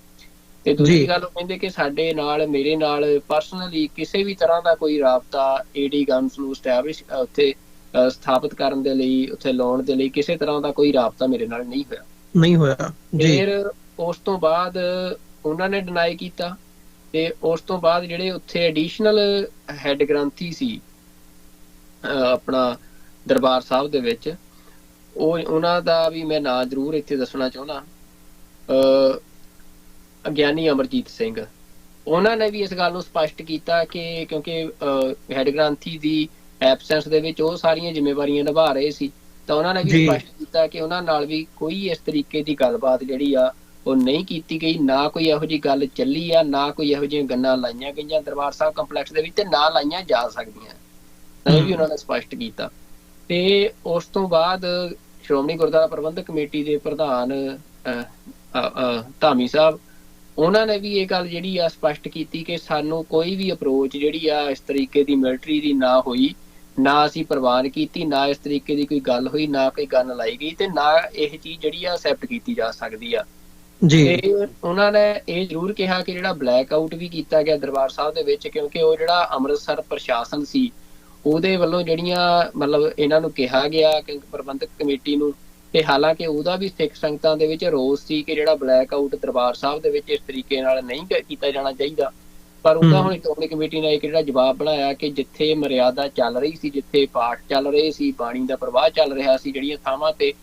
ਤੇ। ਦੂਜੀ ਗੱਲ ਉਹ ਕਹਿੰਦੇ ਕਿ ਸਾਡੇ ਨਾਲ ਮੇਰੇ ਨਾਲ ਪਰਸਨਲੀ ਕਿਸੇ ਵੀ ਤਰ੍ਹਾਂ ਦਾ ਕੋਈ ਰਾਬਤਾ ਏਡੀ ਗਨਸ ਨੂੰ ਸਟੈਬਲਿਸ਼ ਉੱਥੇ ਸਥਾਪਿਤ ਕਰਨ ਦੇ ਲਈ ਉੱਥੇ ਲਾਉਣ ਦੇ ਲਈ ਕਿਸੇ ਤਰ੍ਹਾਂ ਦਾ ਕੋਈ ਰਾਬਤਾ ਮੇਰੇ ਨਾਲ ਨਹੀਂ ਹੋਇਆ। ਨਹੀਂ ਹੋਇਆ। ਜੀ। ਫਿਰ ਉਸ ਤੋਂ ਬਾਅਦ ਉਹਨਾਂ ਨੇ ਡਿਨਾਈ ਕੀਤਾ। ਤੇ ਉਸ ਤੋਂ ਬਾਅਦ ਜਿਹੜੇ ਉੱਥੇ ਐਡੀਸ਼ਨਲ ਹੈੱਡ ਗ੍ਰੰਥੀ ਸੀ ਆਪਣਾ ਦਰਬਾਰ ਸਾਹਿਬ ਦੇ ਵਿੱਚ ਉਹ ਉਹਨਾਂ ਦਾ ਵੀ ਮੈਂ ਨਾਂ ਜ਼ਰੂਰ ਇੱਥੇ ਦੱਸਣਾ ਚਾਹੁੰਦਾ ਅ ਗਿਆਨੀ ਅਮਰਜੀਤ ਸਿੰਘ ਉਹਨਾਂ ਨੇ ਵੀ ਇਸ ਗੱਲ ਨੂੰ ਸਪਸ਼ਟ ਕੀਤਾ ਕਿ ਕਿਉਂਕਿ ਹੈੱਡ ਗ੍ਰੰਥੀ ਦੀ ਐਬਸੈਂਸ ਦੇ ਵਿੱਚ ਉਹ ਸਾਰੀਆਂ ਜ਼ਿੰਮੇਵਾਰੀਆਂ ਨਿਭਾ ਰਹੇ ਸੀ ਤਾਂ ਉਹਨਾਂ ਨੇ ਵੀ। ਸਪਸ਼ਟ ਕੀਤਾ ਕਿ ਉਹਨਾਂ ਨਾਲ ਵੀ ਕੋਈ ਇਸ ਤਰੀਕੇ ਦੀ ਗੱਲਬਾਤ ਜਿਹੜੀ ਆ ਉਹ ਨਹੀਂ ਕੀਤੀ ਗਈ ਨਾ ਕੋਈ ਇਹੋ ਜੀ ਗੱਲ ਚੱਲੀ ਆ ਨਾ ਕੋਈ ਇਹੋ ਜਿਹੀਆਂ ਗੰਨਾਂ ਲਾਈਆਂ ਗਈਆਂ ਦਰਬਾਰ ਸਾਹਿਬ ਕੰਪਲੈਕਸ ਦੇ ਵਿੱਚ ਤੇ ਨਾ ਲਾਈਆਂ ਜਾ ਸਕਦੀਆਂ। ਤਾਂ ਇਹ ਵੀ। ਉਹਨਾਂ ਨੇ ਸਪਸ਼ਟ ਕੀਤਾ। ਤੇ ਉਸ ਤੋਂ ਬਾਅਦ ਸ਼੍ਰੋਮਣੀ ਗੁਰਦੁਆਰਾ ਪ੍ਰਬੰਧਕ ਕਮੇਟੀ ਦੇ ਪ੍ਰਧਾਨ ਧਾਮੀ ਸਾਹਿਬ ਉਹਨਾਂ ਨੇ ਵੀ ਇਹ ਗੱਲ ਜਿਹੜੀ ਆ ਸਪਸ਼ਟ ਕੀਤੀ ਕਿ ਸਾਨੂੰ ਕੋਈ ਵੀ ਅਪਰੋਚ ਜਿਹੜੀ ਆ ਇਸ ਤਰੀਕੇ ਦੀ ਮਿਲਟਰੀ ਦੀ ਨਾ ਹੋਈ ਨਾ ਅਸੀਂ ਪ੍ਰਵਾਨ ਕੀਤੀ ਨਾ ਇਸ ਤਰੀਕੇ ਦੀ ਕੋਈ ਗੱਲ ਹੋਈ ਨਾ ਕੋਈ ਗਨ ਲਾਈ ਗਈ ਤੇ ਨਾ ਇਹ ਚੀਜ਼ ਜਿਹੜੀ ਆ ਅਸੈਪਟ ਕੀਤੀ ਜਾ ਸਕਦੀ ਆ। ਜੀ ਤੇ ਉਹਨਾਂ ਨੇ ਇਹ ਜ਼ਰੂਰ ਕਿਹਾ ਕਿ ਜਿਹੜਾ ਬਲੈਕ ਆਊਟ ਵੀ ਕੀਤਾ ਗਿਆ ਦਰਬਾਰ ਸਾਹਿਬ ਦੇ ਵਿੱਚ ਕਿਉਂਕਿ ਉਹ ਜਿਹੜਾ ਅੰਮ੍ਰਿਤਸਰ ਪ੍ਰਸ਼ਾਸਨ ਸੀ ਉਹਦੇ ਵੱਲੋਂ ਜਿਹੜੀਆਂ ਮਤਲਬ ਇਹਨਾਂ ਨੂੰ ਕਿਹਾ ਗਿਆ ਕਿ ਪ੍ਰਬੰਧਕ ਕਮੇਟੀ ਨੂੰ ਤੇ ਹਾਲਾਂਕਿ ਉਹਦਾ ਵੀ ਸਿੱਖ ਸੰਗਤਾਂ ਦੇ ਵਿੱਚ ਰੋਸ ਸੀ ਕਿ ਜਿਹੜਾ ਬਲੈਕ ਆਊਟ ਦਰਬਾਰ ਸਾਹਿਬ ਦੇ ਵਿੱਚ ਇਸ ਤਰੀਕੇ ਨਾਲ ਨਹੀਂ ਕੀਤਾ ਜਾਣਾ ਚਾਹੀਦਾ ਪਰ ਉਹਦਾ। ਹੁਣ ਸ਼੍ਰੋਮਣੀ ਕਮੇਟੀ ਨੇ ਇੱਕ ਜਿਹੜਾ ਜਵਾਬ ਬਣਾਇਆ ਕਿ ਜਿੱਥੇ ਮਰਿਆਦਾ ਚੱਲ ਰਹੀ ਸੀ ਜਿੱਥੇ ਪਾਠ ਚੱਲ ਰਹੇ ਸੀ ਬਾਣੀ ਦਾ ਪ੍ਰਵਾਹ ਚੱਲ ਰਿਹਾ ਸੀ ਜਿਹੜੀਆਂ ਥਾਵਾਂ ਤੇ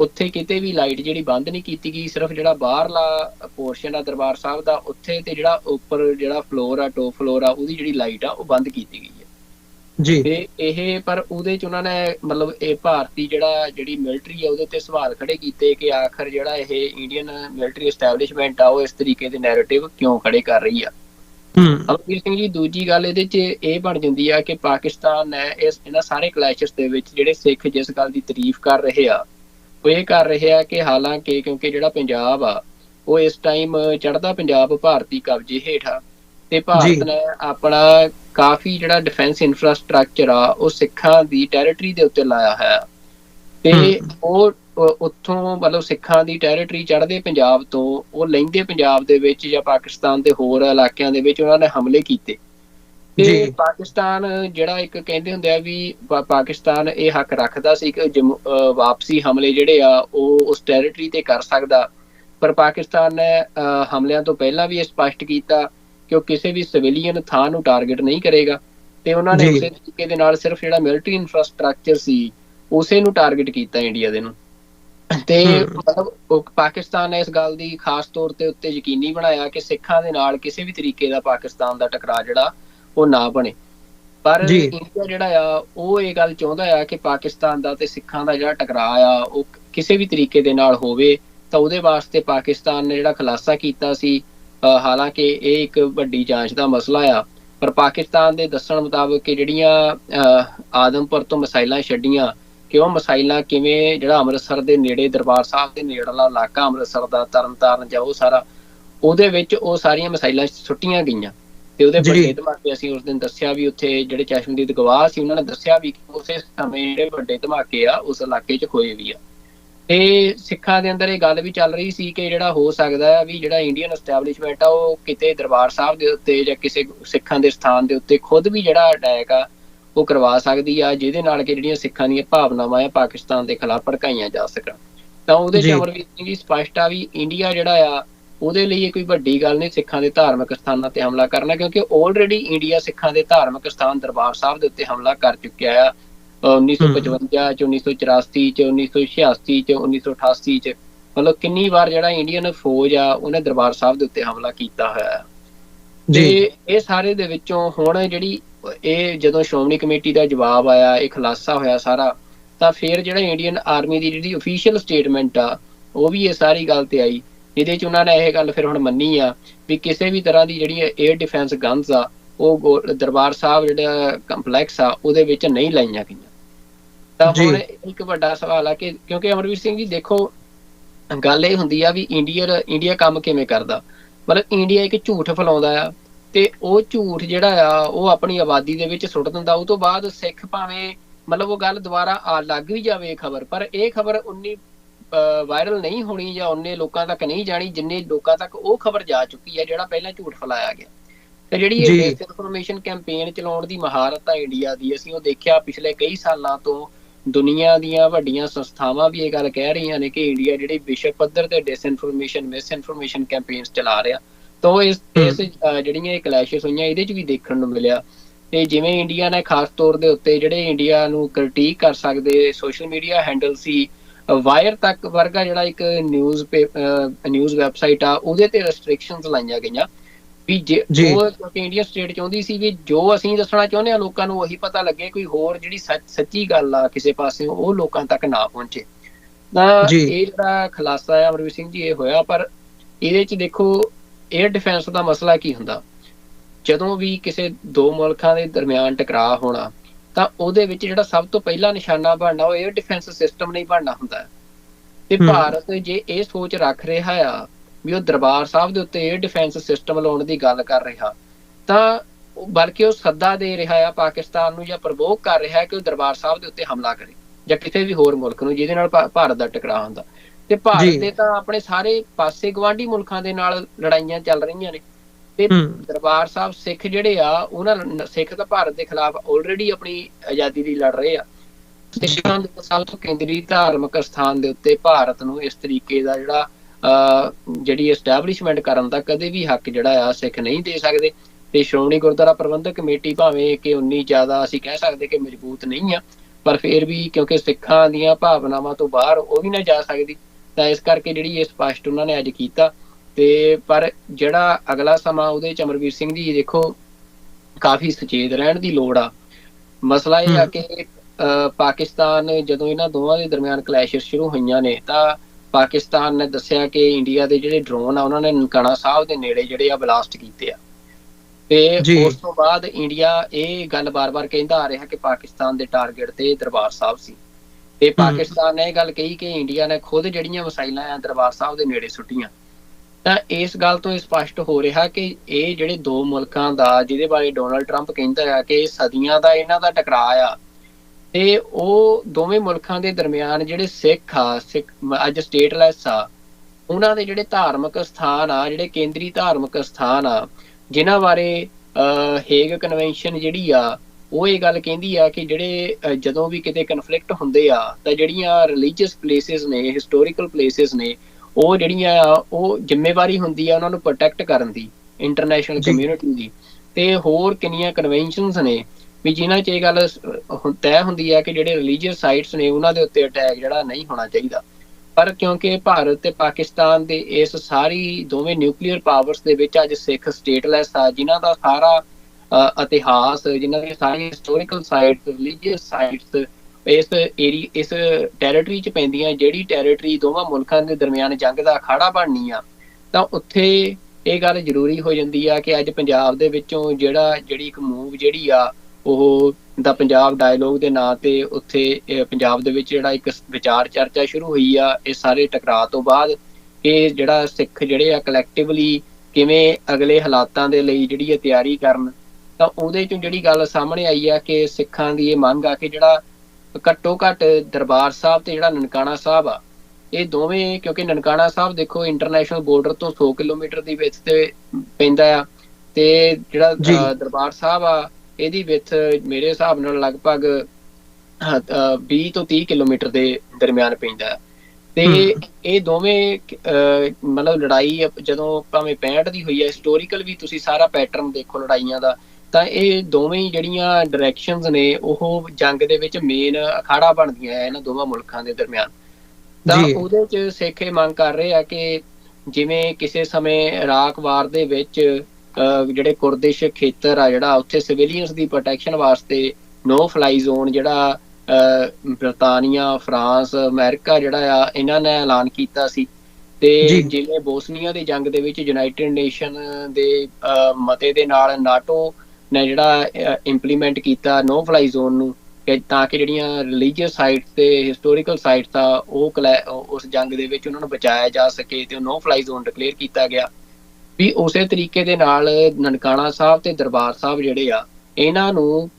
ਉੱਥੇ ਕਿਤੇ ਵੀ ਲਾਈਟ ਜਿਹੜੀ ਬੰਦ ਨਹੀਂ ਕੀਤੀ ਗਈ ਸਿਰਫ ਜਿਹੜਾ ਬਾਹਰਲਾ ਪੋਰਸ਼ਨ ਆ ਦਰਬਾਰ ਸਾਹਿਬ ਦਾ ਉੱਥੇ ਤੇ ਜਿਹੜਾ ਉੱਪਰ ਜਿਹੜਾ ਫਲੋਰ ਆ ਟੋਪ ਫਲੋਰ ਆ ਉਹਦੀ ਜਿਹੜੀ ਲਾਈਟ ਆ ਉਹ ਬੰਦ ਕੀਤੀ ਗਈ ਹੈ। ਜੀ। ਤੇ ਇਹ ਪਰ ਉਹਦੇ ਚ ਉਹਨਾਂ ਨੇ ਮਤਲਬ ਇਹ ਭਾਰਤੀ ਜਿਹੜਾ ਜਿਹੜੀ ਮਿਲਟਰੀ ਆ ਉਹਦੇ ਤੇ ਸਵਾਲ ਖੜੇ ਕੀਤੇ ਕਿ ਆਖਰ ਜਿਹੜਾ ਇਹ ਇੰਡੀਅਨ ਮਿਲਟਰੀ ਐਸਟੈਬਲਿਸ਼ਮੈਂਟ ਆ ਉਹ ਇਸ ਤਰੀਕੇ ਦੇ ਨੈਰੇਟਿਵ ਕਿਉਂ ਖੜੇ ਕਰ ਰਹੀ ਆ? ਹੂੰ। ਅਮਰਜੀਤ ਸਿੰਘ ਜੀ ਦੂਜੀ ਗੱਲ ਇਹਦੇ 'ਚ ਇਹ ਬਣ ਜਾਂਦੀ ਆ ਕਿ ਪਾਕਿਸਤਾਨ ਨੇ ਇਸ ਇਹਨਾਂ ਸਾਰੇ ਕਲੈਸ਼ਸ ਦੇ ਵਿੱਚ ਜਿਹੜੇ ਸਿੱਖ ਜਿਸ ਗੱਲ ਦੀ ਤਾਰੀਫ ਕਰ ਰਹੇ ਆ ਉਹ ਇਹ ਕਰ ਰਹੇ ਕਿ ਹਾਲਾਂਕਿ ਕਿਉਂਕਿ ਜਿਹੜਾ ਪੰਜਾਬ ਆ ਉਹ ਇਸ ਟਾਈਮ ਚੜ੍ਹਦਾ ਪੰਜਾਬ ਭਾਰਤੀ ਕਬਜ਼ੇ ਹੇਠ ਆ ਤੇ। ਭਾਰਤ ਨੇ ਆਪਣਾ ਕਾਫੀ ਜਿਹੜਾ ਡਿਫੈਂਸ ਇਨਫਰਾਸਟ੍ਰਕਚਰ ਆ ਉਹ ਸਿੱਖਾਂ ਦੀ ਟੈਰੀਟਰੀ ਦੇ ਉੱਤੇ ਲਾਇਆ ਹੈ ਤੇ। ਉਹ ਉੱਥੋਂ ਮਤਲਬ ਸਿੱਖਾਂ ਦੀ ਟੈਰੀਟਰੀ ਚੜ੍ਹਦੇ ਪੰਜਾਬ ਤੋਂ ਉਹ ਲਹਿੰਦੇ ਪੰਜਾਬ ਦੇ ਵਿੱਚ ਜਾਂ ਪਾਕਿਸਤਾਨ ਦੇ ਹੋਰ ਇਲਾਕਿਆਂ ਦੇ ਵਿੱਚ ਉਹਨਾਂ ਨੇ ਹਮਲੇ ਕੀਤੇ ਤੇ। ਪਾਕਿਸਤਾਨ ਜਿਹੜਾ ਇੱਕ ਕਹਿੰਦੇ ਹੁੰਦੇ ਆ ਵੀ ਪਾਕਿਸਤਾਨ ਇਹ ਹੱਕ ਰੱਖਦਾ ਸੀ ਕਿ ਵਾਪਸੀ ਹਮਲੇ ਜਿਹੜੇ ਆ ਉਹ ਉਸ ਟੈਰੀਟਰੀ ਤੇ ਕਰ ਸਕਦਾ ਪਰ ਪਾਕਿਸਤਾਨ ਨੇ ਹਮਲਿਆਂ ਤੋਂ ਪਹਿਲਾਂ ਵੀ ਇਹ ਸਪਸ਼ਟ ਕੀਤਾ ਕਿ ਉਹ ਕਿਸੇ ਵੀ ਸਿਵਿਲੀਅਨ ਥਾਂ ਨੂੰ ਟਾਰਗੇਟ ਨਹੀਂ ਕਰੇਗਾ ਤੇ ਉਹਨਾਂ ਨੇ। ਉਸੇ ਤਰੀਕੇ ਦੇ ਨਾਲ ਸਿਰਫ ਜਿਹੜਾ ਮਿਲਟਰੀ ਇਨਫਰਾਸਟ੍ਰਕਚਰ ਸੀ ਉਸੇ ਨੂੰ ਟਾਰਗੇਟ ਕੀਤਾ ਇੰਡੀਆ ਦੇ ਨੂੰ ਤੇ। ਮਤਲਬ ਉਹ ਪਾਕਿਸਤਾਨ ਨੇ ਇਸ ਗੱਲ ਦੀ ਖਾਸ ਤੌਰ ਤੇ ਉੱਤੇ ਯਕੀਨੀ ਬਣਾਇਆ ਕਿ ਸਿੱਖਾਂ ਦੇ ਨਾਲ ਕਿਸੇ ਵੀ ਤਰੀਕੇ ਦਾ ਪਾਕਿਸਤਾਨ ਦਾ ਟਕਰਾਅ ਜਿਹੜਾ ਉਹ ਨਾ ਬਣੇ ਪਰ। ਇੰਡੀਆ ਜਿਹੜਾ ਆ ਉਹ ਇਹ ਗੱਲ ਚਾਹੁੰਦਾ ਆ ਕਿ ਪਾਕਿਸਤਾਨ ਦਾ ਤੇ ਸਿੱਖਾਂ ਦਾ ਜਿਹੜਾ ਟਕਰਾਅ ਆ ਉਹ ਕਿਸੇ ਵੀ ਤਰੀਕੇ ਦੇ ਨਾਲ ਹੋਵੇ ਤਾਂ ਉਹਦੇ ਵਾਸਤੇ ਪਾਕਿਸਤਾਨ ਨੇ ਜਿਹੜਾ ਖੁਲਾਸਾ ਕੀਤਾ ਸੀ ਹਾਲਾਂਕਿ ਇਹ ਇੱਕ ਵੱਡੀ ਜਾਂਚ ਦਾ ਮਸਲਾ ਆ ਪਰ ਪਾਕਿਸਤਾਨ ਦੇ ਦੱਸਣ ਮੁਤਾਬਕ ਕਿ ਜਿਹੜੀਆਂ ਆਦਮਪੁਰ ਤੋਂ ਮਿਸਾਈਲਾਂ ਛੱਡੀਆਂ ਕਿ ਉਹ ਮਿਸਾਈਲਾਂ ਕਿਵੇਂ ਜਿਹੜਾ ਅੰਮ੍ਰਿਤਸਰ ਦੇ ਨੇੜੇ ਦਰਬਾਰ ਸਾਹਿਬ ਦੇ ਨੇੜਲਾ ਇਲਾਕਾ ਅੰਮ੍ਰਿਤਸਰ ਦਾ ਤਰਨਤਾਰਨ ਜਾਂ ਉਹ ਸਾਰਾ ਉਹਦੇ ਵਿੱਚ ਉਹ ਸਾਰੀਆਂ ਮਿਸਾਈਲਾਂ ਸੁੱਟੀਆਂ ਗਈਆਂ ਤੇ ਉਹਦੇ। ਵੱਡੇ ਧਮਾਕੇ ਅਸੀਂ ਉਸ ਦਿਨ ਦੱਸਿਆ ਵੀ ਉੱਥੇ ਜਿਹੜੇ ਚਸ਼ਮਦੀਦ ਗਵਾਹ ਸੀ ਉਹਨਾਂ ਨੇ ਦੱਸਿਆ ਵੀ ਕਿ ਉਸੇ ਸਮੇਂ ਜਿਹੜੇ ਵੱਡੇ ਧਮਾਕੇ ਆ ਉਸ ਇਲਾਕੇ 'ਚ ਹੋਏ ਵੀ ਆ ਤੇ ਸਿੱਖਾਂ ਦੇ ਅੰਦਰ ਇਹ ਗੱਲ ਵੀ ਚੱਲ ਰਹੀ ਸੀ ਕਿ ਜਿਹੜਾ ਹੋ ਸਕਦਾ ਹੈ ਵੀ ਜਿਹੜਾ ਇੰਡੀਅਨ ਐਸਟੈਬਲਿਸ਼ਮੈਂਟ ਆ ਉਹ ਕਿਤੇ ਦਰਬਾਰ ਸਾਹਿਬ ਦੇ ਉੱਤੇ ਜਾਂ ਕਿਸੇ ਸਿੱਖਾਂ ਦੇ ਸਥਾਨ ਦੇ ਉੱਤੇ ਖੁਦ ਵੀ ਜਿਹੜਾ ਅਟੈਕ ਆ ਉਹ ਕਰਵਾ ਸਕਦੀ ਆ ਜਿਹਦੇ ਨਾਲ ਕਿ ਜਿਹੜੀਆਂ ਸਿੱਖਾਂ ਦੀਆਂ ਭਾਵਨਾਵਾਂ ਆ ਪਾਕਿਸਤਾਨ ਦੇ ਖਿਲਾਫ ਭੜਕਾਈਆਂ ਜਾ ਸਕਣ ਤਾਂ ਉਹਦੇ 'ਚ। ਅਮਰਵੀਰ ਸਿੰਘ ਜੀ ਸਪਸ਼ਟ ਆ ਵੀ ਇੰਡੀਆ ਜਿਹੜਾ ਆ ਉਹਦੇ ਲਈ ਇਹ ਕੋਈ ਵੱਡੀ ਗੱਲ ਨਹੀਂ ਸਿੱਖਾਂ ਦੇ ਧਾਰਮਿਕ ਸਥਾਨਾਂ ਤੇ ਹਮਲਾ ਕਰਨਾ ਕਿਉਂਕਿ ਆਲਰੇਡੀ ਇੰਡੀਆ ਸਿੱਖਾਂ ਦੇ ਧਾਰਮਿਕ ਸਥਾਨ ਦਰਬਾਰ ਸਾਹਿਬ ਦੇ ਉੱਤੇ ਹਮਲਾ ਕਰ ਚੁੱਕਿਆ ਆ। ਅਹ 1955 ਚ 1984 ਚ 1986 ਚ 1988 ਚ ਮਤਲਬ ਕਿੰਨੀ ਵਾਰ ਜਿਹੜਾ ਇੰਡੀਅਨ ਫੌਜ ਆ ਉਹਨੇ ਦਰਬਾਰ ਸਾਹਿਬ ਦੇ ਉੱਤੇ ਹਮਲਾ ਕੀਤਾ ਹੋਇਆ ਹੈ ਤੇ ਜੀ ਇਹ ਸਾਰੇ ਦੇ ਵਿੱਚੋਂ ਹੁਣ ਜਿਹੜੀ ਇਹ ਜਦੋਂ ਸ਼੍ਰੋਮਣੀ ਕਮੇਟੀ ਦਾ ਜਵਾਬ ਆਇਆ ਇਹ ਖੁਲਾਸਾ ਹੋਇਆ ਸਾਰਾ ਤਾਂ ਫਿਰ ਜਿਹੜਾ ਇੰਡੀਅਨ ਆਰਮੀ ਦੀ ਜਿਹੜੀ ਅਫੀਸ਼ੀਅਲ ਸਟੇਟਮੈਂਟ ਆ ਉਹ ਵੀ ਇਹ ਸਾਰੀ ਗੱਲ ਤੇ ਆਈ। ਇਹਦੇ ਚ ਉਹਨਾਂ ਨੇ ਇਹ ਗੱਲ ਫਿਰ ਹੁਣ ਮੰਨੀ ਆ ਵੀ ਕਿਸੇ ਵੀ ਤਰ੍ਹਾਂ ਦੀ ਜਿਹੜੀ 에ਅਰ ਡਿਫੈਂਸ ਗਨਸ ਆ ਉਹ ਦਰਬਾਰ ਸਾਹਿਬ ਜਿਹੜਾ ਕੰਪਲੈਕਸ ਆ ਉਹਦੇ ਵਿੱਚ ਨਹੀਂ ਲਾਈਆਂ ਗਈਆਂ। ਤਾਂ। ਹੁਣ ਇੱਕ ਵੱਡਾ ਸਵਾਲ ਆ ਕਿ ਕਿਉਂਕਿ ਅਮਰਵੀਰ ਸਿੰਘ ਜੀ ਦੇਖੋ ਗੱਲ ਇਹ ਹੁੰਦੀ ਆ ਵੀ ਇੰਡੀਆ ਇੰਡੀਆ ਕੰਮ ਕਿਵੇਂ ਕਰਦਾ? ਮਤਲਬ ਇੰਡੀਆ ਇੱਕ ਝੂਠ ਫੈਲਾਉਂਦਾ ਆ ਤੇ ਉਹ ਝੂਠ ਜਿਹੜਾ ਆ ਉਹ ਆਪਣੀ ਆਬਾਦੀ ਦੇ ਵਿੱਚ ਸੁੱਟ ਦਿੰਦਾ। ਉਹ ਤੋਂ ਬਾਅਦ ਸਿੱਖ ਭਾਵੇਂ ਮਤਲਬ ਉਹ ਗੱਲ ਦੁਬਾਰਾ ਆ ਲੱਗ ਵੀ ਜਾਵੇ ਖਬਰ ਪਰ ਇਹ ਖਬਰ ਉਨੀ ਵਾਇਰਲ ਨਹੀਂ ਹੋਣੀ ਜਾਂ ਉਨੇ ਲੋਕਾਂ ਤੱਕ ਨਹੀਂ ਜਾਣੀ ਜਿੰਨੇ ਲੋਕਾਂ ਤੱਕ ਉਹ ਖਬਰ ਜਾ ਚੁੱਕੀ ਹੈ ਜਿਹੜਾ ਪਹਿਲਾਂ ਝੂਠ ਫੈਲਾਇਆ ਗਿਆ ਤੇ ਜਿਹੜੀ। ਇਹ ਇਨਫੋਰਮੇਸ਼ਨ ਕੈਂਪੇਨ ਚਲਾਉਣ ਦੀ ਮਹਾਰਤ ਆ ਇੰਡੀਆ ਦੀ ਅਸੀਂ ਉਹ ਦੇਖਿਆ ਪਿਛਲੇ ਕਈ ਸਾਲਾਂ ਤੋਂ ਦੁਨੀਆ ਦੀਆਂ ਵੱਡੀਆਂ ਸੰਸਥਾਵਾਂ ਵੀ ਇਹ ਗੱਲ ਕਹਿ ਰਹੀਆਂ ਨੇ ਕਿ ਇੰਡੀਆ ਜਿਹੜੀ ਵਿਸ਼ਵ ਪੱਧਰ ਤੇ ਡਿਸਇਨਫੋਰਮੇਸ਼ਨ ਮਿਸਇਨਫੋਰਮੇਸ਼ਨ ਕੈਂਪੇਨਸ ਚਲਾ ਰਿਹਾ ਤਾਂ ਇਸ। ਇਸ ਜਿਹੜੀਆਂ ਇਹ ਕਲੈਸ਼ਸ ਹੋਈਆਂ ਇਹਦੇ 'ਚ ਵੀ ਦੇਖਣ ਨੂੰ ਮਿਲਿਆ ਤੇ ਜਿਵੇਂ ਇੰਡੀਆ ਨੇ ਖਾਸ ਤੌਰ ਦੇ ਉੱਤੇ ਜਿਹੜੇ ਇੰਡੀਆ ਨੂੰ ਕ੍ਰਿਟੀਕ ਕਰ ਸਕਦੇ ਸੋਸ਼ਲ ਮੀਡੀਆ ਹੈਂਡਲ ਸੀ ਵਾਇਰ ਤੱਕ ਵਰਗਾ ਜਿਹੜਾ ਇੱਕ ਨਿਊਜ਼ ਨਿਊਜ਼ ਵੈਬਸਾਈਟ ਆ ਉਹਦੇ ਤੇ ਰੈਸਟ੍ਰਿਕਸ਼ਨਸ ਲਾਈਆਂ ਗਈਆਂ ਵੀ ਜੇ। ਉਹ ਕਿਉਂਕਿ ਇੰਡੀਆ ਸਟੇਟ ਚਾਹੁੰਦੀ ਸੀ ਵੀ ਜੋ ਅਸੀਂ ਦੱਸਣਾ ਚਾਹੁੰਦੇ ਆ ਲੋਕਾਂ ਨੂੰ ਉਹੀ ਪਤਾ ਲੱਗੇ ਕੋਈ ਹੋਰ ਜਿਹੜੀ ਸੱਚ ਗੱਲ ਆ ਕਿਸੇ ਪਾਸੇ ਉਹ ਲੋਕਾਂ ਤੱਕ ਨਾ ਪਹੁੰਚੇ ਤਾਂ। ਇਹ ਜਿਹੜਾ ਖੁਲਾਸਾ ਹੈ ਅਮਰਵੀਰ ਸਿੰਘ ਜੀ ਇਹ ਹੋਇਆ ਪਰ ਇਹਦੇ ਚ ਦੇਖੋ 에ਅਰ ਡਿਫੈਂਸ ਦਾ ਮਸਲਾ ਕੀ ਹੁੰਦਾ ਜਦੋਂ ਵੀ ਕਿਸੇ ਦੋ ਮੁਲਕਾਂ ਦੇ ਦਰਮਿਆਨ ਟਕਰਾਅ ਹੋਣਾ ਤਾਂ ਉਹਦੇ ਵਿੱਚ ਜਿਹੜਾ ਸਭ ਤੋਂ ਪਹਿਲਾ ਨਿਸ਼ਾਨਾ ਬਣਨਾ ਉਹ 에ਅਰ ਡਿਫੈਂਸ ਸਿਸਟਮ ਨਹੀਂ ਬਣਨਾ ਹੁੰਦਾ। ਤੇ। ਭਾਰਤ ਜੇ ਇਹ ਸੋਚ ਰੱਖ ਰਿਹਾ ਆ ਵੀ ਉਹ ਦਰਬਾਰ ਸਾਹਿਬ ਦੇ ਉੱਤੇ 에ਅਰ ਡਿਫੈਂਸ ਸਿਸਟਮ ਲਾਉਣ ਦੀ ਗੱਲ ਕਰ ਰਿਹਾ ਤਾਂ ਬਲਕਿ ਉਹ ਸੱਦਾ ਦੇ ਰਿਹਾ ਆ ਪਾਕਿਸਤਾਨ ਨੂੰ ਜਾਂ ਪ੍ਰਵੋਕ ਕਰ ਰਿਹਾ ਹੈ ਕਿ ਉਹ ਦਰਬਾਰ ਸਾਹਿਬ ਦੇ ਉੱਤੇ ਹਮਲਾ ਕਰੇ ਜਾਂ ਕਿਸੇ ਵੀ ਹੋਰ ਮੁਲਕ ਨੂੰ ਜਿਹਦੇ ਨਾਲ ਭਾਰਤ ਦਾ ਟਕਰਾਅ ਹੁੰਦਾ ਤੇ। ਭਾਰਤ ਦੇ ਤਾਂ ਆਪਣੇ ਸਾਰੇ ਪਾਸੇ ਗਵਾਂਢੀ ਮੁਲਕਾਂ ਦੇ ਨਾਲ ਲੜਾਈਆਂ ਚੱਲ ਰਹੀਆਂ ਨੇ ਤੇ। ਦਰਬਾਰ ਸਾਹਿਬ ਸਿੱਖ ਜਿਹੜੇ ਆ ਉਹਨਾਂ ਸਿੱਖ ਤਾਂ ਭਾਰਤ ਦੇ ਖਿਲਾਫ ਆਲਰੇਡੀ ਆਪਣੀ ਆਜ਼ਾਦੀ ਲਈ ਲੜ ਰਹੇ ਆ। ਸਿੱਖਾਂ ਦੇ ਸਭ ਤੋਂ ਕੇਂਦਰੀ ਧਾਰਮਿਕ ਸਥਾਨ ਦੇ ਉੱਤੇ ਭਾਰਤ ਨੂੰ ਇਸ ਤਰੀਕੇ ਦਾ ਜਿਹੜਾ ਜਿਹੜੀ ਐਸਟੈਬਲਿਸ਼ਮੈਂਟ ਕਰਨ ਦਾ ਕਦੇ ਵੀ ਹੱਕ ਜਿਹੜਾ ਆ ਸਿੱਖ ਨਹੀਂ ਦੇ ਸਕਦੇ। ਤੇ ਸ਼੍ਰੋਮਣੀ ਗੁਰਦੁਆਰਾ ਪ੍ਰਬੰਧਕ ਕਮੇਟੀ ਭਾਵੇਂ ਕਿ ਉਨੀ ਜ਼ਿਆਦਾ ਅਸੀਂ ਕਹਿ ਸਕਦੇ ਕਿ ਮਜ਼ਬੂਤ ਨਹੀਂ ਆ ਪਰ ਫਿਰ ਵੀ ਕਿਉਂਕਿ ਸਿੱਖਾਂ ਦੀਆਂ ਭਾਵਨਾਵਾਂ ਤੋਂ ਬਾਹਰ ਉਹ ਵੀ ਨਾ ਜਾ ਸਕਦੀ ਤਾਂ ਇਸ ਕਰਕੇ ਜਿਹੜੀ ਇਹ ਸਪਸ਼ਟ ਉਹਨਾਂ ਨੇ ਅੱਜ ਕੀਤਾ ਤੇ ਪਰ ਜਿਹੜਾ ਅਗਲਾ ਸਮਾਂ ਉਹਦੇ ਚ ਅਮਰਵੀਰ ਸਿੰਘ ਜੀ ਦੇਖੋ ਕਾਫੀ ਸੁਚੇਤ ਰਹਿਣ ਦੀ ਲੋੜ ਆ। ਮਸਲਾ ਇਹ ਆ। ਕਿ ਪਾਕਿਸਤਾਨ ਜਦੋਂ ਇਹਨਾਂ ਦੋਵਾਂ ਦੇ ਦਰਮਿਆਨ ਕਲੈਸ਼ਸ ਸ਼ੁਰੂ ਹੋਈਆਂ ਨੇ ਤਾਂ ਪਾਕਿਸਤਾਨ ਨੇ ਦੱਸਿਆ ਕਿ ਇੰਡੀਆ ਦੇ ਜਿਹੜੇ ਡਰੋਨ ਆ ਉਹਨਾਂ ਨੇ ਨਨਕਾਣਾ ਸਾਹਿਬ ਦੇ ਨੇੜੇ ਜਿਹੜੇ ਆ ਬਲਾਸਟ ਕੀਤੇ ਆ। ਤੇ। ਉਸ ਤੋਂ ਬਾਅਦ ਇੰਡੀਆ ਇਹ ਗੱਲ ਬਾਰ-ਬਾਰ ਕਹਿੰਦਾ ਆ ਰਿਹਾ ਕਿ ਪਾਕਿਸਤਾਨ ਦੇ ਟਾਰਗੇਟ ਤੇ ਦਰਬਾਰ ਸਾਹਿਬ ਸੀ। ਤੇ ਪਾਕਿਸਤਾਨ ਨੇ ਇਹ ਗੱਲ ਕਹੀ ਕਿ ਇੰਡੀਆ ਨੇ ਖੁਦ ਜਿਹੜੀਆਂ ਮਿਸਾਈਲਾਂ ਆ ਦਰਬਾਰ ਸਾਹਿਬ ਦੇ ਨੇੜੇ ਸੁੱਟੀਆਂ। ਤਾਂ ਇਸ ਗੱਲ ਤੋਂ ਇਹ ਸਪਸ਼ਟ ਹੋ ਰਿਹਾ ਕਿ ਇਹ ਜਿਹੜੇ ਦੋ ਮੁਲਕਾਂ ਦਾ ਜਿਹਦੇ ਬਾਰੇ ਡੋਨਲਡ ਟਰੰਪ ਕਹਿੰਦਾ ਆ ਕਿ ਸਦੀਆਂ ਦਾ ਇਹਨਾਂ ਦਾ ਟਕਰਾਅ ਆ ਤੇ ਉਹ ਦੋਵੇਂ ਮੁਲਕਾਂ ਦੇ ਦਰਮਿਆਨ ਜਿਹੜੇ ਸਿੱਖ ਆ ਸਿੱਖ ਅੱਜ ਸਟੇਟਲੈਸ ਆ ਉਹਨਾਂ ਦੇ ਜਿਹੜੇ ਧਾਰਮਿਕ ਸਥਾਨ ਆ ਜਿਹੜੇ ਕੇਂਦਰੀ ਧਾਰਮਿਕ ਸਥਾਨ ਆ ਜਿਨ੍ਹਾਂ ਬਾਰੇ ਅਹ, ਹੇਗ ਕਨਵੈਨਸ਼ਨ ਜਿਹੜੀ ਆ ਉਹ ਇਹ ਗੱਲ ਕਹਿੰਦੀ ਆ ਕਿ ਜਿਹੜੇ ਜਦੋਂ ਵੀ ਕਿਤੇ ਕਨਫਲਿਕਟ ਹੁੰਦੇ ਆ ਤਾਂ ਜਿਹੜੀਆਂ ਰਿਲੀਜੀਅਸ ਪਲੇਸਿਸ ਨੇ ਹਿਸਟੋਰੀਕਲ ਪਲੇਸਿਸ ਨੇ ਉਹ ਜਿਹੜੀਆਂ ਉਹ ਜ਼ਿੰਮੇਵਾਰੀ ਹੁੰਦੀ ਆ ਉਹਨਾਂ ਨੂੰ ਪ੍ਰੋਟੈਕਟ ਕਰਨ ਦੀ ਇੰਟਰਨੈਸ਼ਨਲ। ਕਮਿਊਨਿਟੀ ਦੀ ਤੇ ਹੋਰ ਕਿੰਨੀਆਂ ਕਨਵੈਨਸ਼ਨਸ ਨੇ ਵੀ ਜਿਨ੍ਹਾਂ 'ਚ ਇਹ ਗੱਲ ਤੈਅ ਹੁੰਦੀ ਆ ਕਿ ਜਿਹੜੇ ਰਿਲੀਜੀਅਸ ਸਾਈਟਸ ਨੇ ਉਹਨਾਂ ਦੇ ਉੱਤੇ ਅਟੈਕ ਜਿਹੜਾ ਨਹੀਂ ਹੋਣਾ ਚਾਹੀਦਾ ਪਰ ਕਿਉਂਕਿ ਭਾਰਤ ਤੇ ਪਾਕਿਸਤਾਨ ਦੇ ਇਸ ਸਾਰੀ ਦੋਵੇਂ ਨਿਊਕਲੀਅਰ ਪਾਵਰਸ ਦੇ ਵਿੱਚ ਅੱਜ ਸਿੱਖ ਸਟੇਟਲੈਸ ਆ ਜਿਨ੍ਹਾਂ ਦਾ ਸਾਰਾ ਇਤਿਹਾਸ ਜਿਨ੍ਹਾਂ ਦੀਆਂ ਸਾਰੀਆਂ ਹਿਸਟੋਰੀਕਲ ਸਾਈਟਸ ਰਿਲੀਜੀਅਸ ਸਾਈਟਸ ਇਸ ਏਰੀ ਇਸ ਟੈਰੀਟਰੀ 'ਚ ਪੈਂਦੀਆਂ, ਜਿਹੜੀ ਟੈਰੀਟਰੀ ਦੋਵਾਂ ਮੁਲਕਾਂ ਦੇ ਦਰਮਿਆਨ ਜੰਗ ਦਾ ਅਖਾੜਾ ਬਣਨੀ ਆ, ਤਾਂ ਉੱਥੇ ਇਹ ਗੱਲ ਜ਼ਰੂਰੀ ਹੋ ਜਾਂਦੀ ਆ ਕਿ ਅੱਜ ਪੰਜਾਬ ਦੇ ਵਿੱਚੋਂ ਜਿਹੜਾ, ਜਿਹੜੀ ਇੱਕ ਮੂਵ ਜਿਹੜੀ ਆ, ਉਹ ਦਾ ਪੰਜਾਬ ਡਾਇਲੋਗ ਦੇ ਨਾਂ ਤੇ ਉੱਥੇ ਪੰਜਾਬ ਦੇ ਵਿੱਚ ਜਿਹੜਾ ਇੱਕ ਵਿਚਾਰ ਚਰਚਾ ਸ਼ੁਰੂ ਹੋਈ ਆ, ਇਹ ਸਾਰੇ ਟਕਰਾਅ ਤੋਂ ਬਾਅਦ ਇਹ ਜਿਹੜਾ ਸਿੱਖ ਜਿਹੜੇ ਆ ਕਲੈਕਟਿਵਲੀ ਕਿਵੇਂ ਅਗਲੇ ਹਾਲਾਤਾਂ ਦੇ ਲਈ ਜਿਹੜੀ ਇਹ ਤਿਆਰੀ ਕਰਨ, ਤਾਂ ਉਹਦੇ ਚੋਂ ਜਿਹੜੀ ਗੱਲ ਸਾਹਮਣੇ ਆਈ ਆ ਕਿ ਸਿੱਖਾਂ ਦੀ ਇਹ ਮੰਗ ਆ ਕਿ ਜਿਹੜਾ ਘੱਟੋ ਘੱਟ ਦਰਬਾਰ ਸਾਹਿਬ ਤੇ ਜਿਹੜਾ ਨਨਕਾਣਾ ਸਾਹਿਬ ਆ ਇਹ ਦੋਵੇਂ ਕਿਉਂਕਿ ਨਨਕਾਣਾ ਸਾਹਿਬ ਦੇਖੋ ਇੰਟਰਨੈਸ਼ਨਲ ਬਾਰਡਰ ਤੋਂ 100 ਕਿਲੋਮੀਟਰ ਦੀ ਵਿੱਚ ਤੇ ਪੈਂਦਾ ਆ ਤੇ ਜਿਹੜਾ ਦਰਬਾਰ ਸਾਹਿਬ ਆ ਇਹਦੀ ਵਿੱਥ ਮੇਰੇ ਹਿਸਾਬ ਨਾਲ ਲਗਭਗ ਅ, ਅ, 20 ਤੋਂ 30 ਕਿਲੋਮੀਟਰ ਦੇ ਦਰਮਿਆਨ ਪੈਂਦਾ ਹੈ ਤੇ। ਇਹ ਦੋਵੇਂ ਮਤਲਬ ਲੜਾਈ ਜਦੋਂ ਭਾਵੇਂ 65 ਦੀ ਹੋਈ ਹੈ ਹਿਸਟੋਰੀਕਲ ਵੀ ਤੁਸੀਂ ਸਾਰਾ ਪੈਟਰਨ ਦੇਖੋ ਲੜਾਈਆਂ ਦਾ ਤਾਂ ਇਹ ਦੋਵੇਂ ਹੀ ਜਿਹੜੀਆਂ ਡਾਇਰੈਕਸ਼ਨਸ ਨੇ ਉਹ ਜੰਗ ਦੇ ਵਿੱਚ ਮੇਨ ਅਖਾੜਾ ਬਣਦੀਆਂ ਹੈ ਇਹਨਾਂ ਦੋਵਾਂ ਮੁਲਕਾਂ ਦੇ ਦਰਮਿਆਨ ਤਾਂ। ਉਹਦੇ ਚ ਸਿੱਖ ਇਹ ਮੰਗ ਕਰ ਰਹੇ ਆ ਕਿ ਜਿਵੇਂ ਕਿਸੇ ਸਮੇਂ ਇਰਾਕ ਵਾਰ ਦੇ ਵਿੱਚ ਜਿਹੜੇ ਕੁਰਦਿਸ਼ ਖੇਤਰ ਆ ਜਿਹੜਾ ਉੱਥੇ ਸਿਵਿਲੀਅਨਸ ਦੀ ਪ੍ਰੋਟੈਕਸ਼ਨ ਵਾਸਤੇ ਨੋ ਫਲਾਈ ਜ਼ੋਨ ਜਿਹੜਾ ਬ੍ਰਿਟਾਨੀਆ ਫਰਾਂਸ ਅਮਰੀਕਾ ਜਿਹੜਾ ਆ ਇਹਨਾਂ ਨੇ ਐਲਾਨ ਕੀਤਾ ਸੀ ਤੇ। ਜਿਵੇਂ ਬੋਸਨੀਆ ਦੀ ਜੰਗ ਦੇ ਵਿੱਚ ਯੂਨਾਈਟਿਡ ਨੇਸ਼ਨ ਦੇ ਮਤੇ ਦੇ ਨਾਲ ਨਾਟੋ ਨੇ ਜਿਹੜਾ ਇੰਪਲੀਮੈਂਟ ਕੀਤਾ ਨੋ ਫਲਾਈ ਜ਼ੋਨ ਨੂੰ, ਕਿ ਤਾਂ ਕਿ ਜਿਹੜੀਆਂ ਰਿਲੀਜੀਅਸ ਸਾਈਟਸ ਤੇ ਹਿਸਟੋਰੀਕਲ ਸਾਈਟਸ ਆ, ਉਹ ਕਲੈ- ਉਸ ਜੰਗ ਦੇ ਵਿੱਚ ਉਹਨਾਂ ਨੂੰ ਬਚਾਇਆ ਜਾ ਸਕੇ ਤੇ ਨੋ ਫਲਾਈ ਜ਼ੋਨ ਡਿਕਲੇਅਰ ਕੀਤਾ ਗਿਆ। ਵੀ ਉਸੇ ਤਰੀਕੇ ਦੇ ਨਾਲ ਨਨਕਾਣਾ ਸਾਹਿਬ ਤੇ ਦਰਬਾਰ ਸਾਹਿਬ ਜਿਹੜੇ ਆ, ਇਹਨਾਂ ਨੂੰ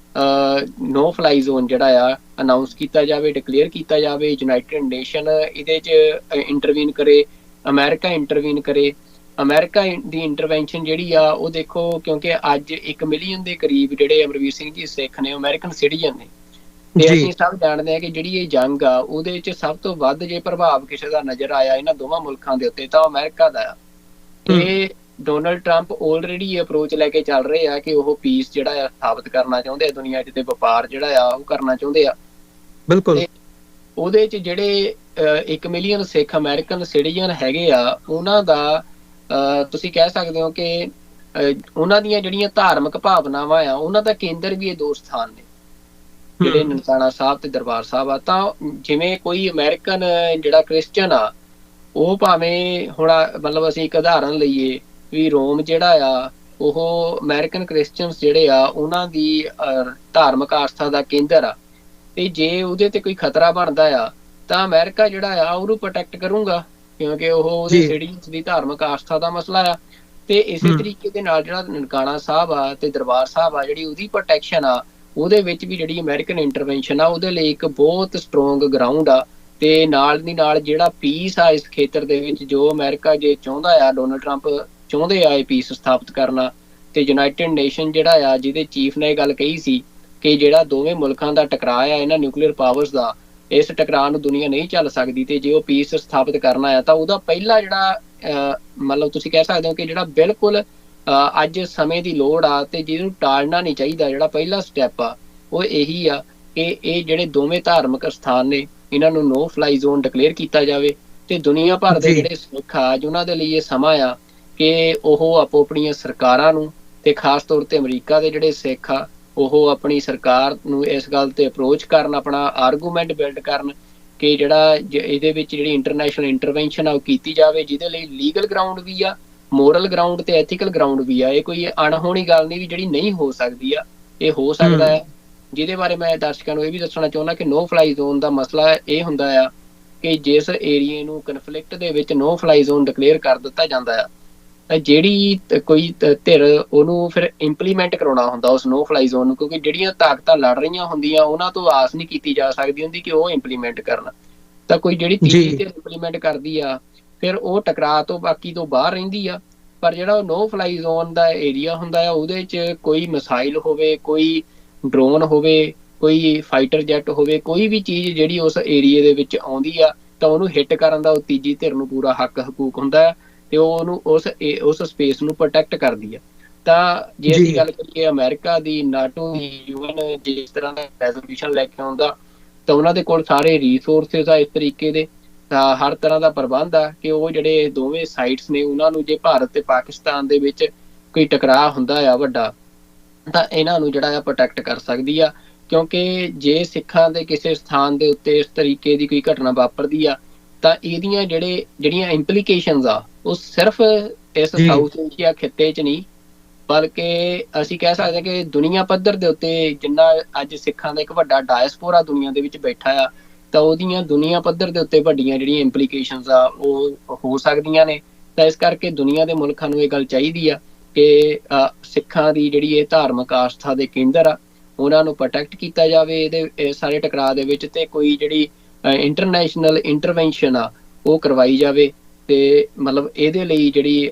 ਨੋ ਫਲਾਈ ਜ਼ੋਨ ਜਿਹੜਾ ਆ ਅਨਾਉਂਸ ਕੀਤਾ ਜਾਵੇ ਡਿਕਲੇਅਰ ਕੀਤਾ ਜਾਵੇ ਯੂਨਾਈਟਿਡ ਨੇਸ਼ਨ ਇਹਦੇ 'ਚ ਇੰਟਰਵੀਨ ਕਰੇ ਅਮਰੀਕਾ ਇੰਟਰਵੀਨ ਕਰੇ ਅਮਰੀਕਾ ਦੀ ਇੰਟਰਵੈਂਸ਼ਨ ਜਿਹੜੀ ਆ ਉਹ ਦੇਖੋ ਕਿਉਂਕਿ ਅੱਜ 1 ਮਿਲੀਅਨ ਦੇ ਕਰੀਬ ਜਿਹੜੇ ਅਮਰਵੀਰ ਸਿੰਘ ਜੀ ਸਿੱਖ ਨੇ ਅਮਰੀਕਨ ਸਿਟੀਜ਼ਨ ਨੇ। ਤੇ ਅਸੀਂ ਸਭ ਜਾਣਦੇ ਹਾਂ ਕਿ ਜਿਹੜੀ ਇਹ ਜੰਗ ਆ ਉਹਦੇ ਵਿੱਚ ਸਭ ਤੋਂ ਵੱਧ ਜੇ ਪ੍ਰਭਾਵ ਕਿਸੇ ਦਾ ਨਜ਼ਰ ਆਇਆ ਇਹਨਾਂ ਦੋਵਾਂ ਮੁਲਕਾਂ ਦੇ ਉੱਤੇ ਤਾਂ ਅਮਰੀਕਾ ਦਾ ਆ। ਇਹ ਡੋਨਲਡ ਟਰੰਪ ਆਲਰੇਡੀ ਅਪਰੋਚ ਲੈ ਕੇ ਚੱਲ ਰਹੇ ਆ ਕਿ ਉਹ ਪੀਸ ਜਿਹੜਾ ਆ ਸਥਾਪਿਤ ਕਰਨਾ ਚਾਹੁੰਦੇ ਆ ਦੁਨੀਆ 'ਚ ਤੇ ਵਪਾਰ ਜਿਹੜਾ ਆ ਉਹ ਕਰਨਾ ਚਾਹੁੰਦੇ ਆ। ਬਿਲਕੁਲ। ਤੇ- ਉਹਦੇ 'ਚ ਜਿਹੜੇ 1 ਮਿਲੀਅਨ ਸਿੱਖ ਅਮਰੀਕਨ ਸਿਟੀਜ਼ਨ ਹੈਗੇ ਆ ਉਹਨਾਂ ਦਾ ਤੁਸੀਂ ਕਹਿ ਸਕਦੇ ਹੋ ਕਿ ਉਹਨਾਂ ਦੀਆਂ ਜਿਹੜੀਆਂ ਧਾਰਮਿਕ ਭਾਵਨਾਵਾਂ ਆ ਉਹਨਾਂ ਦਾ ਕੇਂਦਰ ਵੀ ਇਹ ਦੋ ਸਥਾਨ ਨੇ। ਜਿਹੜੇ ਨਨਕਾਣਾ ਸਾਹਿਬ ਤੇ ਦਰਬਾਰ ਸਾਹਿਬ ਆ ਤਾਂ ਜਿਵੇਂ ਕੋਈ ਅਮਰੀਕਨ ਜਿਹੜਾ ਕ੍ਰਿਸਚੀਅਨ ਆ ਉਹ ਭਾਵੇਂ ਹੁਣ ਮਤਲਬ ਅਸੀਂ ਇੱਕ ਉਦਾਹਰਨ ਲਈਏ ਵੀ ਰੋਮ ਜਿਹੜਾ ਆ ਉਹ ਅਮਰੀਕਨ ਕ੍ਰਿਸਚੀਅਨਸ ਜਿਹੜੇ ਆ ਉਹਨਾਂ ਦੀ ਧਾਰਮਿਕ ਆਸਥਾ ਦਾ ਕੇਂਦਰ ਆ। ਤੇ ਜੇ ਉਹਦੇ ਤੇ ਕੋਈ ਖਤਰਾ ਬਣਦਾ ਆ ਤਾਂ ਅਮਰੀਕਾ ਜਿਹੜਾ ਆ ਉਹਨੂੰ ਪ੍ਰੋਟੈਕਟ ਕਰੂਗਾ। ਕਿਉਂਕਿ ਉਹ ਉਹਦੇ ਜੀ। ਸਿਟੀਜ਼ਨਸ ਦੀ ਧਾਰਮਿਕ ਆਸਥਾ ਦਾ ਮਸਲਾ ਆ ਤੇ ਇਸੇ। ਤਰੀਕੇ ਦੇ ਨਾਲ ਜਿਹੜਾ ਨਨਕਾਣਾ ਸਾਹਿਬ ਆ ਤੇ ਦਰਬਾਰ ਸਾਹਿਬ ਆ ਜਿਹੜੀ ਉਹਦੀ ਪ੍ਰੋਟੈਕਸ਼ਨ ਆ ਉਹਦੇ ਵਿੱਚ ਵੀ ਜਿਹੜੀ ਅਮਰੀਕਨ ਇੰਟਰਵੈਂਸ਼ਨ ਆ ਉਹਦੇ ਲਈ ਇੱਕ ਬਹੁਤ ਸਟਰੋਂਗ ਗਰਾਊਂਡ ਆ ਤੇ ਨਾਲ ਦੀ ਨਾਲ ਜਿਹੜਾ ਪੀਸ ਆ ਇਸ ਖੇਤਰ ਦੇ ਵਿੱਚ ਜੋ ਅਮਰੀਕਾ ਜੇ ਚਾਹੁੰਦਾ ਆ ਡੋਨਲਡ ਟਰੰਪ ਚਾਹੁੰਦੇ ਆ ਇਹ ਪੀਸ ਸਥਾਪਿਤ ਕਰਨਾ ਤੇ ਯੂਨਾਈਟਿਡ ਨੇਸ਼ਨ ਜਿਹੜਾ ਆ ਜਿਹਦੇ ਚੀਫ ਨੇ ਇਹ ਗੱਲ ਕਹੀ ਸੀ ਕਿ ਜਿਹੜਾ ਦੋਵੇਂ ਮੁਲਕਾਂ ਦਾ ਟਕਰਾਅ ਆ ਇਹਨਾਂ ਨਿਊਕਲੀਅਰ ਪਾਵਰਸ ਦਾ ਇਸ ਟਕਰਾਅ ਨੂੰ ਦੁਨੀਆ ਨਹੀਂ ਚੱਲ ਸਕਦੀ ਤੇ ਜੇ ਉਹ ਪੀਸ ਸਥਾਪਿਤ ਕਰਨਾ ਆ ਤਾਂ ਉਹਦਾ ਪਹਿਲਾ ਜਿਹੜਾ ਮਤਲਬ ਤੁਸੀਂ ਕਹਿ ਸਕਦੇ ਹੋ ਕਿ ਜਿਹੜਾ ਬਿਲਕੁਲ ਅੱਜ ਸਮੇਂ ਦੀ ਲੋੜ ਆ ਤੇ ਜਿਹਨੂੰ ਟਾਲਣਾ ਨਹੀਂ ਚਾਹੀਦਾ ਜਿਹੜਾ ਪਹਿਲਾ ਸਟੈਪ ਆ ਉਹ ਇਹੀ ਆ ਕਿ ਇਹ ਜਿਹੜੇ ਦੋਵੇਂ ਧਾਰਮਿਕ ਸਥਾਨ ਨੇ ਇਹਨਾਂ ਨੂੰ ਨੋ ਫਲਾਈ ਜ਼ੋਨ ਡਿਕਲੇਅਰ ਕੀਤਾ ਜਾਵੇ ਤੇ ਦੁਨੀਆ ਭਰ ਦੇ। ਜਿਹੜੇ ਸਿੱਖ ਆ ਜਿਨ੍ਹਾਂ ਦੇ ਲਈ ਇਹ ਸਮਾਂ ਆ ਕਿ ਉਹ ਆਪੋ ਆਪਣੀਆਂ ਸਰਕਾਰਾਂ ਨੂੰ ਤੇ ਖਾਸ ਤੌਰ ਤੇ ਅਮਰੀਕਾ ਦੇ ਜਿਹੜੇ ਸਿੱਖ ਆ ਉਹ ਆਪਣੀ ਸਰਕਾਰ ਨੂੰ ਇਸ ਗੱਲ ਤੇ ਅਪਰੋਚ ਕਰਨ ਆਪਣਾ ਆਰਗੂਮੈਂਟ ਬਿਲਡ ਕਰਨ ਕਿ ਜਿਹੜਾ ਇਹਦੇ ਵਿੱਚ ਜਿਹੜੀ ਇੰਟਰਨੈਸ਼ਨਲ ਇੰਟਰਵੈਂਸ਼ਨ ਆ ਉਹ ਕੀਤੀ ਜਾਵੇ ਜਿਹਦੇ ਲਈ ਲੀਗਲ ਗਰਾਊਂਡ ਵੀ ਆ ਮੋਰਲ ਗਰਾਊਂਡ ਤੇ ਐਥੀਕਲ ਗਰਾਊਂਡ ਵੀ ਆ। ਇਹ ਕੋਈ ਅਣਹੋਣੀ ਗੱਲ ਨਹੀਂ ਵੀ ਜਿਹੜੀ ਨਹੀਂ ਹੋ ਸਕਦੀ ਆ ਇਹ ਹੋ ਸਕਦਾ ਹੈ। ਜਿਹਦੇ ਬਾਰੇ ਮੈਂ ਦਰਸ਼ਕਾਂ ਨੂੰ ਇਹ ਵੀ ਦੱਸਣਾ ਚਾਹੁੰਦਾ ਕਿ ਨੋ ਫਲਾਈ ਜ਼ੋਨ ਦਾ ਮਸਲਾ ਇਹ ਹੁੰਦਾ ਆ ਕਿ ਜਿਸ ਏਰੀਏ ਨੂੰ ਕਨਫਲਿਕਟ ਦੇ ਵਿੱਚ ਨੋ ਫਲਾਈ ਜ਼ੋਨ ਡਿਕਲੇਅਰ ਕਰ ਦਿੱਤਾ ਜਾਂਦਾ ਆ। ਜਿਹੜੀ ਕੋਈ ਧਿਰ ਉਹਨੂੰ ਫਿਰ ਇੰਪਲੀਮੈਂਟ ਕਰਾਉਣਾ ਹੁੰਦਾ ਉਸ ਨੋ ਫਲਾਈ ਜ਼ੋਨ ਨੂੰ ਕਿਉਂਕਿ ਜਿਹੜੀਆਂ ਤਾਕਤਾਂ ਲੜ ਰਹੀਆਂ ਹੁੰਦੀਆਂ ਉਹਨਾਂ ਤੋਂ ਆਸ ਨਹੀਂ ਕੀਤੀ ਜਾ ਸਕਦੀ ਹੁੰਦੀ ਕਿ ਉਹ ਇੰਪਲੀਮੈਂਟ ਕਰਨ ਤਾਂ ਕੋਈ ਜਿਹੜੀ ਤੀਜੀ। ਧਿਰ ਇੰਪਲੀਮੈਂਟ ਕਰਦੀ ਆ ਫਿਰ ਉਹ ਟਕਰਾਅ ਤੋਂ ਬਾਕੀ ਤੋਂ ਬਾਹਰ ਰਹਿੰਦੀ ਆ ਪਰ ਜਿਹੜਾ ਨੋ ਫਲਾਈ ਜ਼ੋਨ ਦਾ ਏਰੀਆ ਹੁੰਦਾ ਆ ਉਹਦੇ 'ਚ ਕੋਈ ਮਿਸਾਈਲ ਹੋਵੇ ਕੋਈ ਡਰੋਨ ਹੋਵੇ ਕੋਈ ਫਾਈਟਰ ਜੈਟ ਹੋਵੇ ਕੋਈ ਵੀ ਚੀਜ਼ ਜਿਹੜੀ ਉਸ ਏਰੀਏ ਦੇ ਵਿੱਚ ਆਉਂਦੀ ਆ ਤਾਂ ਉਹਨੂੰ ਹਿੱਟ ਕਰਨ ਦਾ ਉਹ ਤੀਜੀ ਧਿਰ ਨੂੰ ਪੂਰਾ ਹੱਕ ਹਕੂਕ ਹੁੰਦਾ ਹੈ ਤੇ ਉਹ ਉਹਨੂੰ ਉਸ ਉਸ ਸਪੇਸ ਨੂੰ ਪ੍ਰੋਟੈਕਟ ਕਰਦੀ ਆ। ਤਾਂ ਜੇ ਜੀ। ਅਸੀਂ ਗੱਲ ਕਰੀਏ ਅਮਰੀਕਾ ਦੀ ਨਾਟੋ ਦੀ ਯੂਐਨ ਜਿਸ ਤਰ੍ਹਾਂ ਦਾ ਰੈਜ਼ੋਲੂਸ਼ਨ ਲੈ ਕੇ ਆਉਂਦਾ ਤਾਂ ਉਹਨਾਂ ਦੇ ਕੋਲ ਸਾਰੇ ਰਿਸੋਰਸਸ ਆ ਇਸ ਤਰੀਕੇ ਦੇ। ਤਾਂ ਹਰ ਤਰ੍ਹਾਂ ਦਾ ਪ੍ਰਬੰਧ ਆ ਕਿ ਉਹ ਜਿਹੜੇ ਦੋਵੇਂ ਸਾਈਟਸ ਨੇ ਉਹਨਾਂ ਨੂੰ ਜੇ ਭਾਰਤ ਤੇ ਪਾਕਿਸਤਾਨ ਦੇ ਵਿੱਚ ਕੋਈ ਟਕਰਾਅ ਹੁੰਦਾ ਆ ਵੱਡਾ ਤਾਂ ਇਹਨਾਂ ਨੂੰ ਜਿਹੜਾ ਆ ਪ੍ਰੋਟੈਕਟ ਕਰ ਸਕਦੀ ਆ। ਕਿਉਂਕਿ ਜੇ ਸਿੱਖਾਂ ਦੇ ਕਿਸੇ ਸਥਾਨ ਦੇ ਉੱਤੇ ਇਸ ਤਰੀਕੇ ਦੀ ਕੋਈ ਘਟਨਾ ਵਾਪਰਦੀ ਆ ਤਾਂ ਇਹਦੀਆਂ ਜਿਹੜੇ ਜਿਹੜੀਆਂ ਇੰਪਲੀਕੇਸ਼ਨਸ ਆ ਉਹ ਸਿਰਫ ਇਸ। ਸਾਊਥ ਏਸ਼ੀਆ ਖਿੱਤੇ 'ਚ ਨਹੀਂ ਬਲਕਿ ਅਸੀਂ ਕਹਿ ਸਕਦੇ ਹਾਂ ਕਿ ਦੁਨੀਆ ਪੱਧਰ ਦੇ ਉੱਤੇ ਜਿੰਨਾ ਅੱਜ ਸਿੱਖਾਂ ਦਾ ਇੱਕ ਵੱਡਾ ਡਾਇਸਪੋਰਾ ਦੁਨੀਆ ਦੇ ਵਿੱਚ ਬੈਠਾ ਆ ਤਾਂ ਉਹਦੀਆਂ ਦੁਨੀਆ ਪੱਧਰ ਦੇ ਉੱਤੇ ਵੱਡੀਆਂ ਜਿਹੜੀਆਂ ਇੰਪਲੀਕੇਸ਼ਨਸ ਆ ਉਹ ਹੋ ਸਕਦੀਆਂ ਨੇ ਤਾਂ ਇਸ ਕਰਕੇ ਦੁਨੀਆ ਦੇ ਮੁਲਕਾਂ ਨੂੰ ਇਹ ਗੱਲ ਚਾਹੀਦੀ ਆ ਕਿ ਸਿੱਖਾਂ ਦੀ ਜਿਹੜੀ ਇਹ ਧਾਰਮਿਕ ਆਸਥਾ ਦੇ ਕੇਂਦਰ ਆ ਉਹਨਾਂ ਨੂੰ ਪ੍ਰੋਟੈਕਟ ਕੀਤਾ ਜਾਵੇ ਇਹਦੇ ਇਹ ਸਾਰੇ ਟਕਰਾਅ ਦੇ ਵਿੱਚ ਤੇ ਕੋਈ ਜਿਹੜੀ ਇੰਟਰਨੈਸ਼ਨਲ ਇੰਟਰਵੈਂਸ਼ਨ ਆ ਉਹ ਕਰਵਾਈ ਜਾਵੇ ਤੇ ਮਤਲਬ ਇਹਦੇ ਲਈ ਜਿਹੜੀ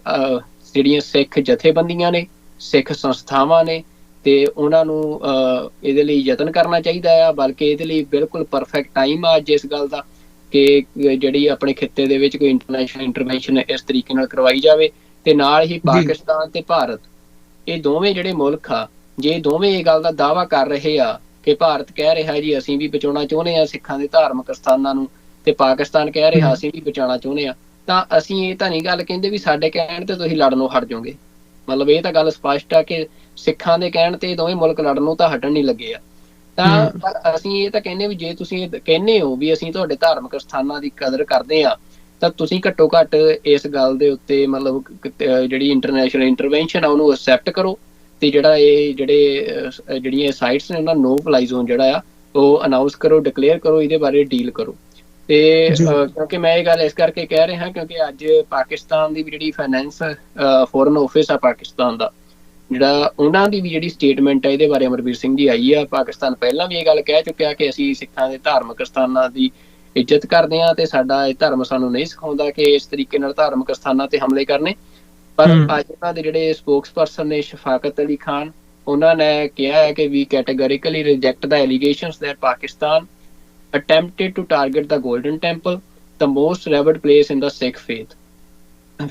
ਜਿਹੜੀਆਂ ਸਿੱਖ ਜਥੇਬੰਦੀਆਂ ਨੇ ਸਿੱਖ ਸੰਸਥਾਵਾਂ ਨੇ ਤੇ ਉਹਨਾਂ ਨੂੰ ਇਹਦੇ ਲਈ ਯਤਨ ਕਰਨਾ ਚਾਹੀਦਾ ਆ ਬਲਕਿ ਇਹਦੇ ਲਈ ਬਿਲਕੁਲ ਪਰਫੈਕਟ ਟਾਈਮ ਆ ਅੱਜ ਇਸ ਗੱਲ ਦਾ ਕਿ ਜਿਹੜੀ ਆਪਣੇ ਖਿੱਤੇ ਦੇ ਵਿੱਚ ਕੋਈ ਇੰਟਰਨੈਸ਼ਨਲ ਇੰਟਰਵੈਂਸ਼ਨ ਇਸ ਤਰੀਕੇ ਨਾਲ ਕਰਵਾਈ ਜਾਵੇ ਤੇ ਨਾਲ ਹੀ ਪਾਕਿਸਤਾਨ ਤੇ ਭਾਰਤ। ਇਹ ਦੋਵੇਂ ਜਿਹੜੇ ਮੁਲਕ ਆ ਜੇ ਦੋਵੇਂ ਇਹ ਗੱਲ ਦਾ ਦਾਵਾ ਕਰ ਰਹੇ ਆ ਕਿ ਭਾਰਤ ਕਹਿ ਰਿਹਾ ਜੀ ਅਸੀਂ ਵੀ ਬਚਾਉਣਾ ਚਾਹੁੰਦੇ ਆ ਸਿੱਖਾਂ ਦੇ ਧਾਰਮਿਕ ਸਥਾਨਾਂ ਨੂੰ ਤੇ ਪਾਕਿਸਤਾਨ ਕਹਿ ਰਿਹਾ। ਅਸੀਂ ਵੀ ਬਚਾਉਣਾ ਚਾਹੁੰਦੇ ਆ ਤਾਂ ਅਸੀਂ ਇਹ ਤਾਂ ਨਹੀਂ ਗੱਲ ਕਹਿੰਦੇ ਵੀ ਸਾਡੇ ਕਹਿਣ ਤੇ ਤੁਸੀਂ ਲੜਨੋਂ ਹਟ ਜਾਓਗੇ ਮਤਲਬ ਇਹ ਤਾਂ ਗੱਲ ਸਪਸ਼ਟ ਆ ਕਿ ਸਿੱਖਾਂ ਦੇ ਕਹਿਣ ਤੇ ਦੋਵੇਂ ਮੁਲਕ ਲੜਨੋਂ ਤਾਂ ਹਟਣ ਨਹੀਂ ਲੱਗੇ ਆ ਤਾਂ। ਪਰ ਅਸੀਂ ਇਹ ਤਾਂ ਕਹਿੰਦੇ ਵੀ ਜੇ ਤੁਸੀਂ ਇਹ ਕਹਿੰਦੇ ਹੋ ਵੀ ਅਸੀਂ ਤੁਹਾਡੇ ਧਾਰਮਿਕ ਸਥਾਨਾਂ ਦੀ ਕਦਰ ਕਰਦੇ ਆ ਤਾਂ ਤੁਸੀਂ ਘੱਟੋ ਘੱਟ ਇਸ ਗੱਲ ਦੇ ਉੱਤੇ ਮਤਲਬ ਜਿਹੜੀ ਇੰਟਰਨੈਸ਼ਨਲ ਇੰਟਰਵੈਂਸ਼ਨ ਆ ਉਹਨੂੰ ਐਕਸੈਪਟ ਕਰੋ ਤੇ ਜਿਹੜਾ ਇਹ ਜਿਹੜੇ ਜਿਹੜੀਆਂ ਸਾਈਟਸ ਨੇ ਉਹਨਾਂ ਨੋ ਫਲਾਈ ਜ਼ੋਨ ਜਿਹੜਾ ਆ ਉਹ ਅਨਾਉਂਸ ਕਰੋ ਡਿਕਲੇਅਰ ਕਰੋ ਇਹਦੇ ਬਾਰੇ ਡੀਲ ਕਰੋ। ਤੇ ਕਿਉਂਕਿ ਮੈਂ ਇਹ ਗੱਲ ਇਸ ਕਰਕੇ ਕਹਿ ਰਿਹਾ ਕਿਉਂਕਿ ਅੱਜ ਪਾਕਿਸਤਾਨ ਦੀ ਵੀ ਜਿਹੜੀ ਫਾਈਨੈਂਸ ਫੋਰਨ ਆਫਿਸ ਆ ਪਾਕਿਸਤਾਨ ਦਾ ਜਿਹੜਾ ਉਹਨਾਂ ਦੀ ਵੀ ਜਿਹੜੀ ਸਟੇਟਮੈਂਟ ਹੈ ਇਹਦੇ ਬਾਰੇ ਅਮਰਵੀਰ ਸਿੰਘ ਜੀ ਆਈ ਆ। ਪਾਕਿਸਤਾਨ ਪਹਿਲਾਂ ਵੀ ਇਹ ਗੱਲ ਕਹਿ ਚੁੱਕਿਆ ਕਿ ਅਸੀਂ ਸਿੱਖਾਂ ਦੇ ਧਾਰਮਿਕ ਸਥਾਨਾਂ ਦੀ ਇੱਜ਼ਤ ਕਰਦੇ ਹਾਂ ਤੇ ਸਾਡਾ ਇਹ ਧਰਮ ਸਾਨੂੰ ਨਹੀਂ ਸਿਖਾਉਂਦਾ ਕਿ ਇਸ ਤਰੀਕੇ ਨਾਲ ਧਾਰਮਿਕ ਸਥਾਨਾਂ ਤੇ ਹਮਲੇ ਕਰਨੇ। ਪਰ ਹਮ। ਅੱਜ ਉਹਨਾਂ ਦੇ ਜਿਹੜੇ ਸਪੋਕਸਪਰਸਨ ਨੇ ਸ਼ਫਾਕਤ ਅਲੀ ਖਾਨ ਉਹਨਾਂ ਨੇ ਕਿਹਾ ਹੈ ਕਿ ਵੀ ਕੈਟੇਗੋਰੀਕਲੀ reject the allegations that Pakistan attempted to target the golden temple the most revered place in the sikh faith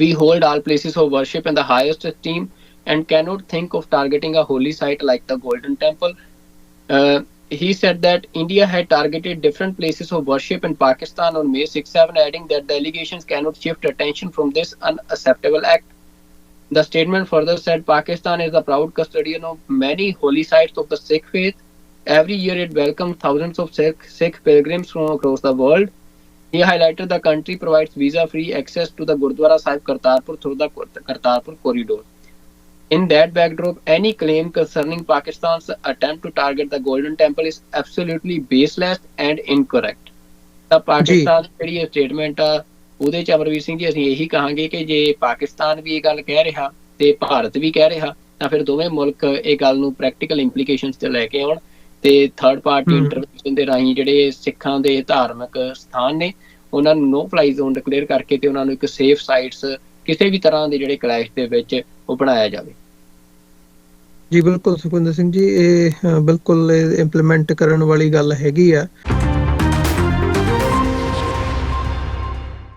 we hold all places of worship in the highest esteem and cannot think of targeting a holy site like the golden temple uh, he said that India had targeted different places of worship in Pakistan on May 6 7, adding that the allegations cannot shift attention from this unacceptable act. The statement further said Pakistan is a proud custodian of many holy sites of the Sikh faith. Every year it welcomes thousands of Sikh, Sikh pilgrims from across the world. He highlighted the country provides visa-free access to the Gurdwara Sahib Kartarpur through the Kartarpur corridor. In that backdrop, any claim concerning Pakistan's attempt to target the Golden Temple is absolutely baseless and incorrect. The Pakistan's जी. statement ਉਹਦੇ ਚ ਅਮਰਵੀਰ ਸਿੰਘ ਜੀ ਅਸੀਂ ਇਹੀ ਕਹਾਂਗੇ ਕਿ ਜੇ ਪਾਕਿਸਤਾਨ ਵੀ ਇਹ ਗੱਲ ਕਹਿ ਰਿਹਾ ਤੇ ਭਾਰਤ ਵੀ ਕਹਿ ਰਿਹਾ ਤਾਂ ਫਿਰ ਦੋਵੇਂ ਮੁਲਕ ਇਹ ਗੱਲ ਨੂੰ ਪ੍ਰੈਕਟੀਕਲ ਇੰਪਲੀਕੇਸ਼ਨਸ ਤੇ ਲੈ ਕੇ ਆਉਣ ਤੇ ਥਰਡ ਪਾਰਟੀ। ਇੰਟਰਵੈਂਸ਼ਨ ਦੇ ਰਾਹੀਂ ਜਿਹੜੇ ਸਿੱਖਾਂ ਦੇ ਧਾਰਮਿਕ ਸਥਾਨ ਨੇ ਉਹਨਾਂ ਨੂੰ ਨੋ ਫਲਾਈ ਜ਼ੋਨ ਡਿਕਲੇਅਰ ਕਰਕੇ ਤੇ ਉਹਨਾਂ ਨੂੰ ਇੱਕ ਸੇਫ ਸਾਈਟਸ ਕਿਸੇ ਵੀ ਤਰ੍ਹਾਂ ਦੇ ਜਿਹੜੇ ਕਲੈਸ਼ ਦੇ ਵਿੱਚ ਉਹ ਬਣਾਇਆ ਜਾਵੇ ਜੀ ਬਿਲਕੁਲ ਸੁਖਵਿੰਦਰ ਸਿੰਘ ਜੀ ਇਹ ਬਿਲਕੁਲ ਇੰਪਲੀਮੈਂਟ ਕਰਨ ਵਾਲੀ ਗੱਲ ਹੈਗੀ ਆ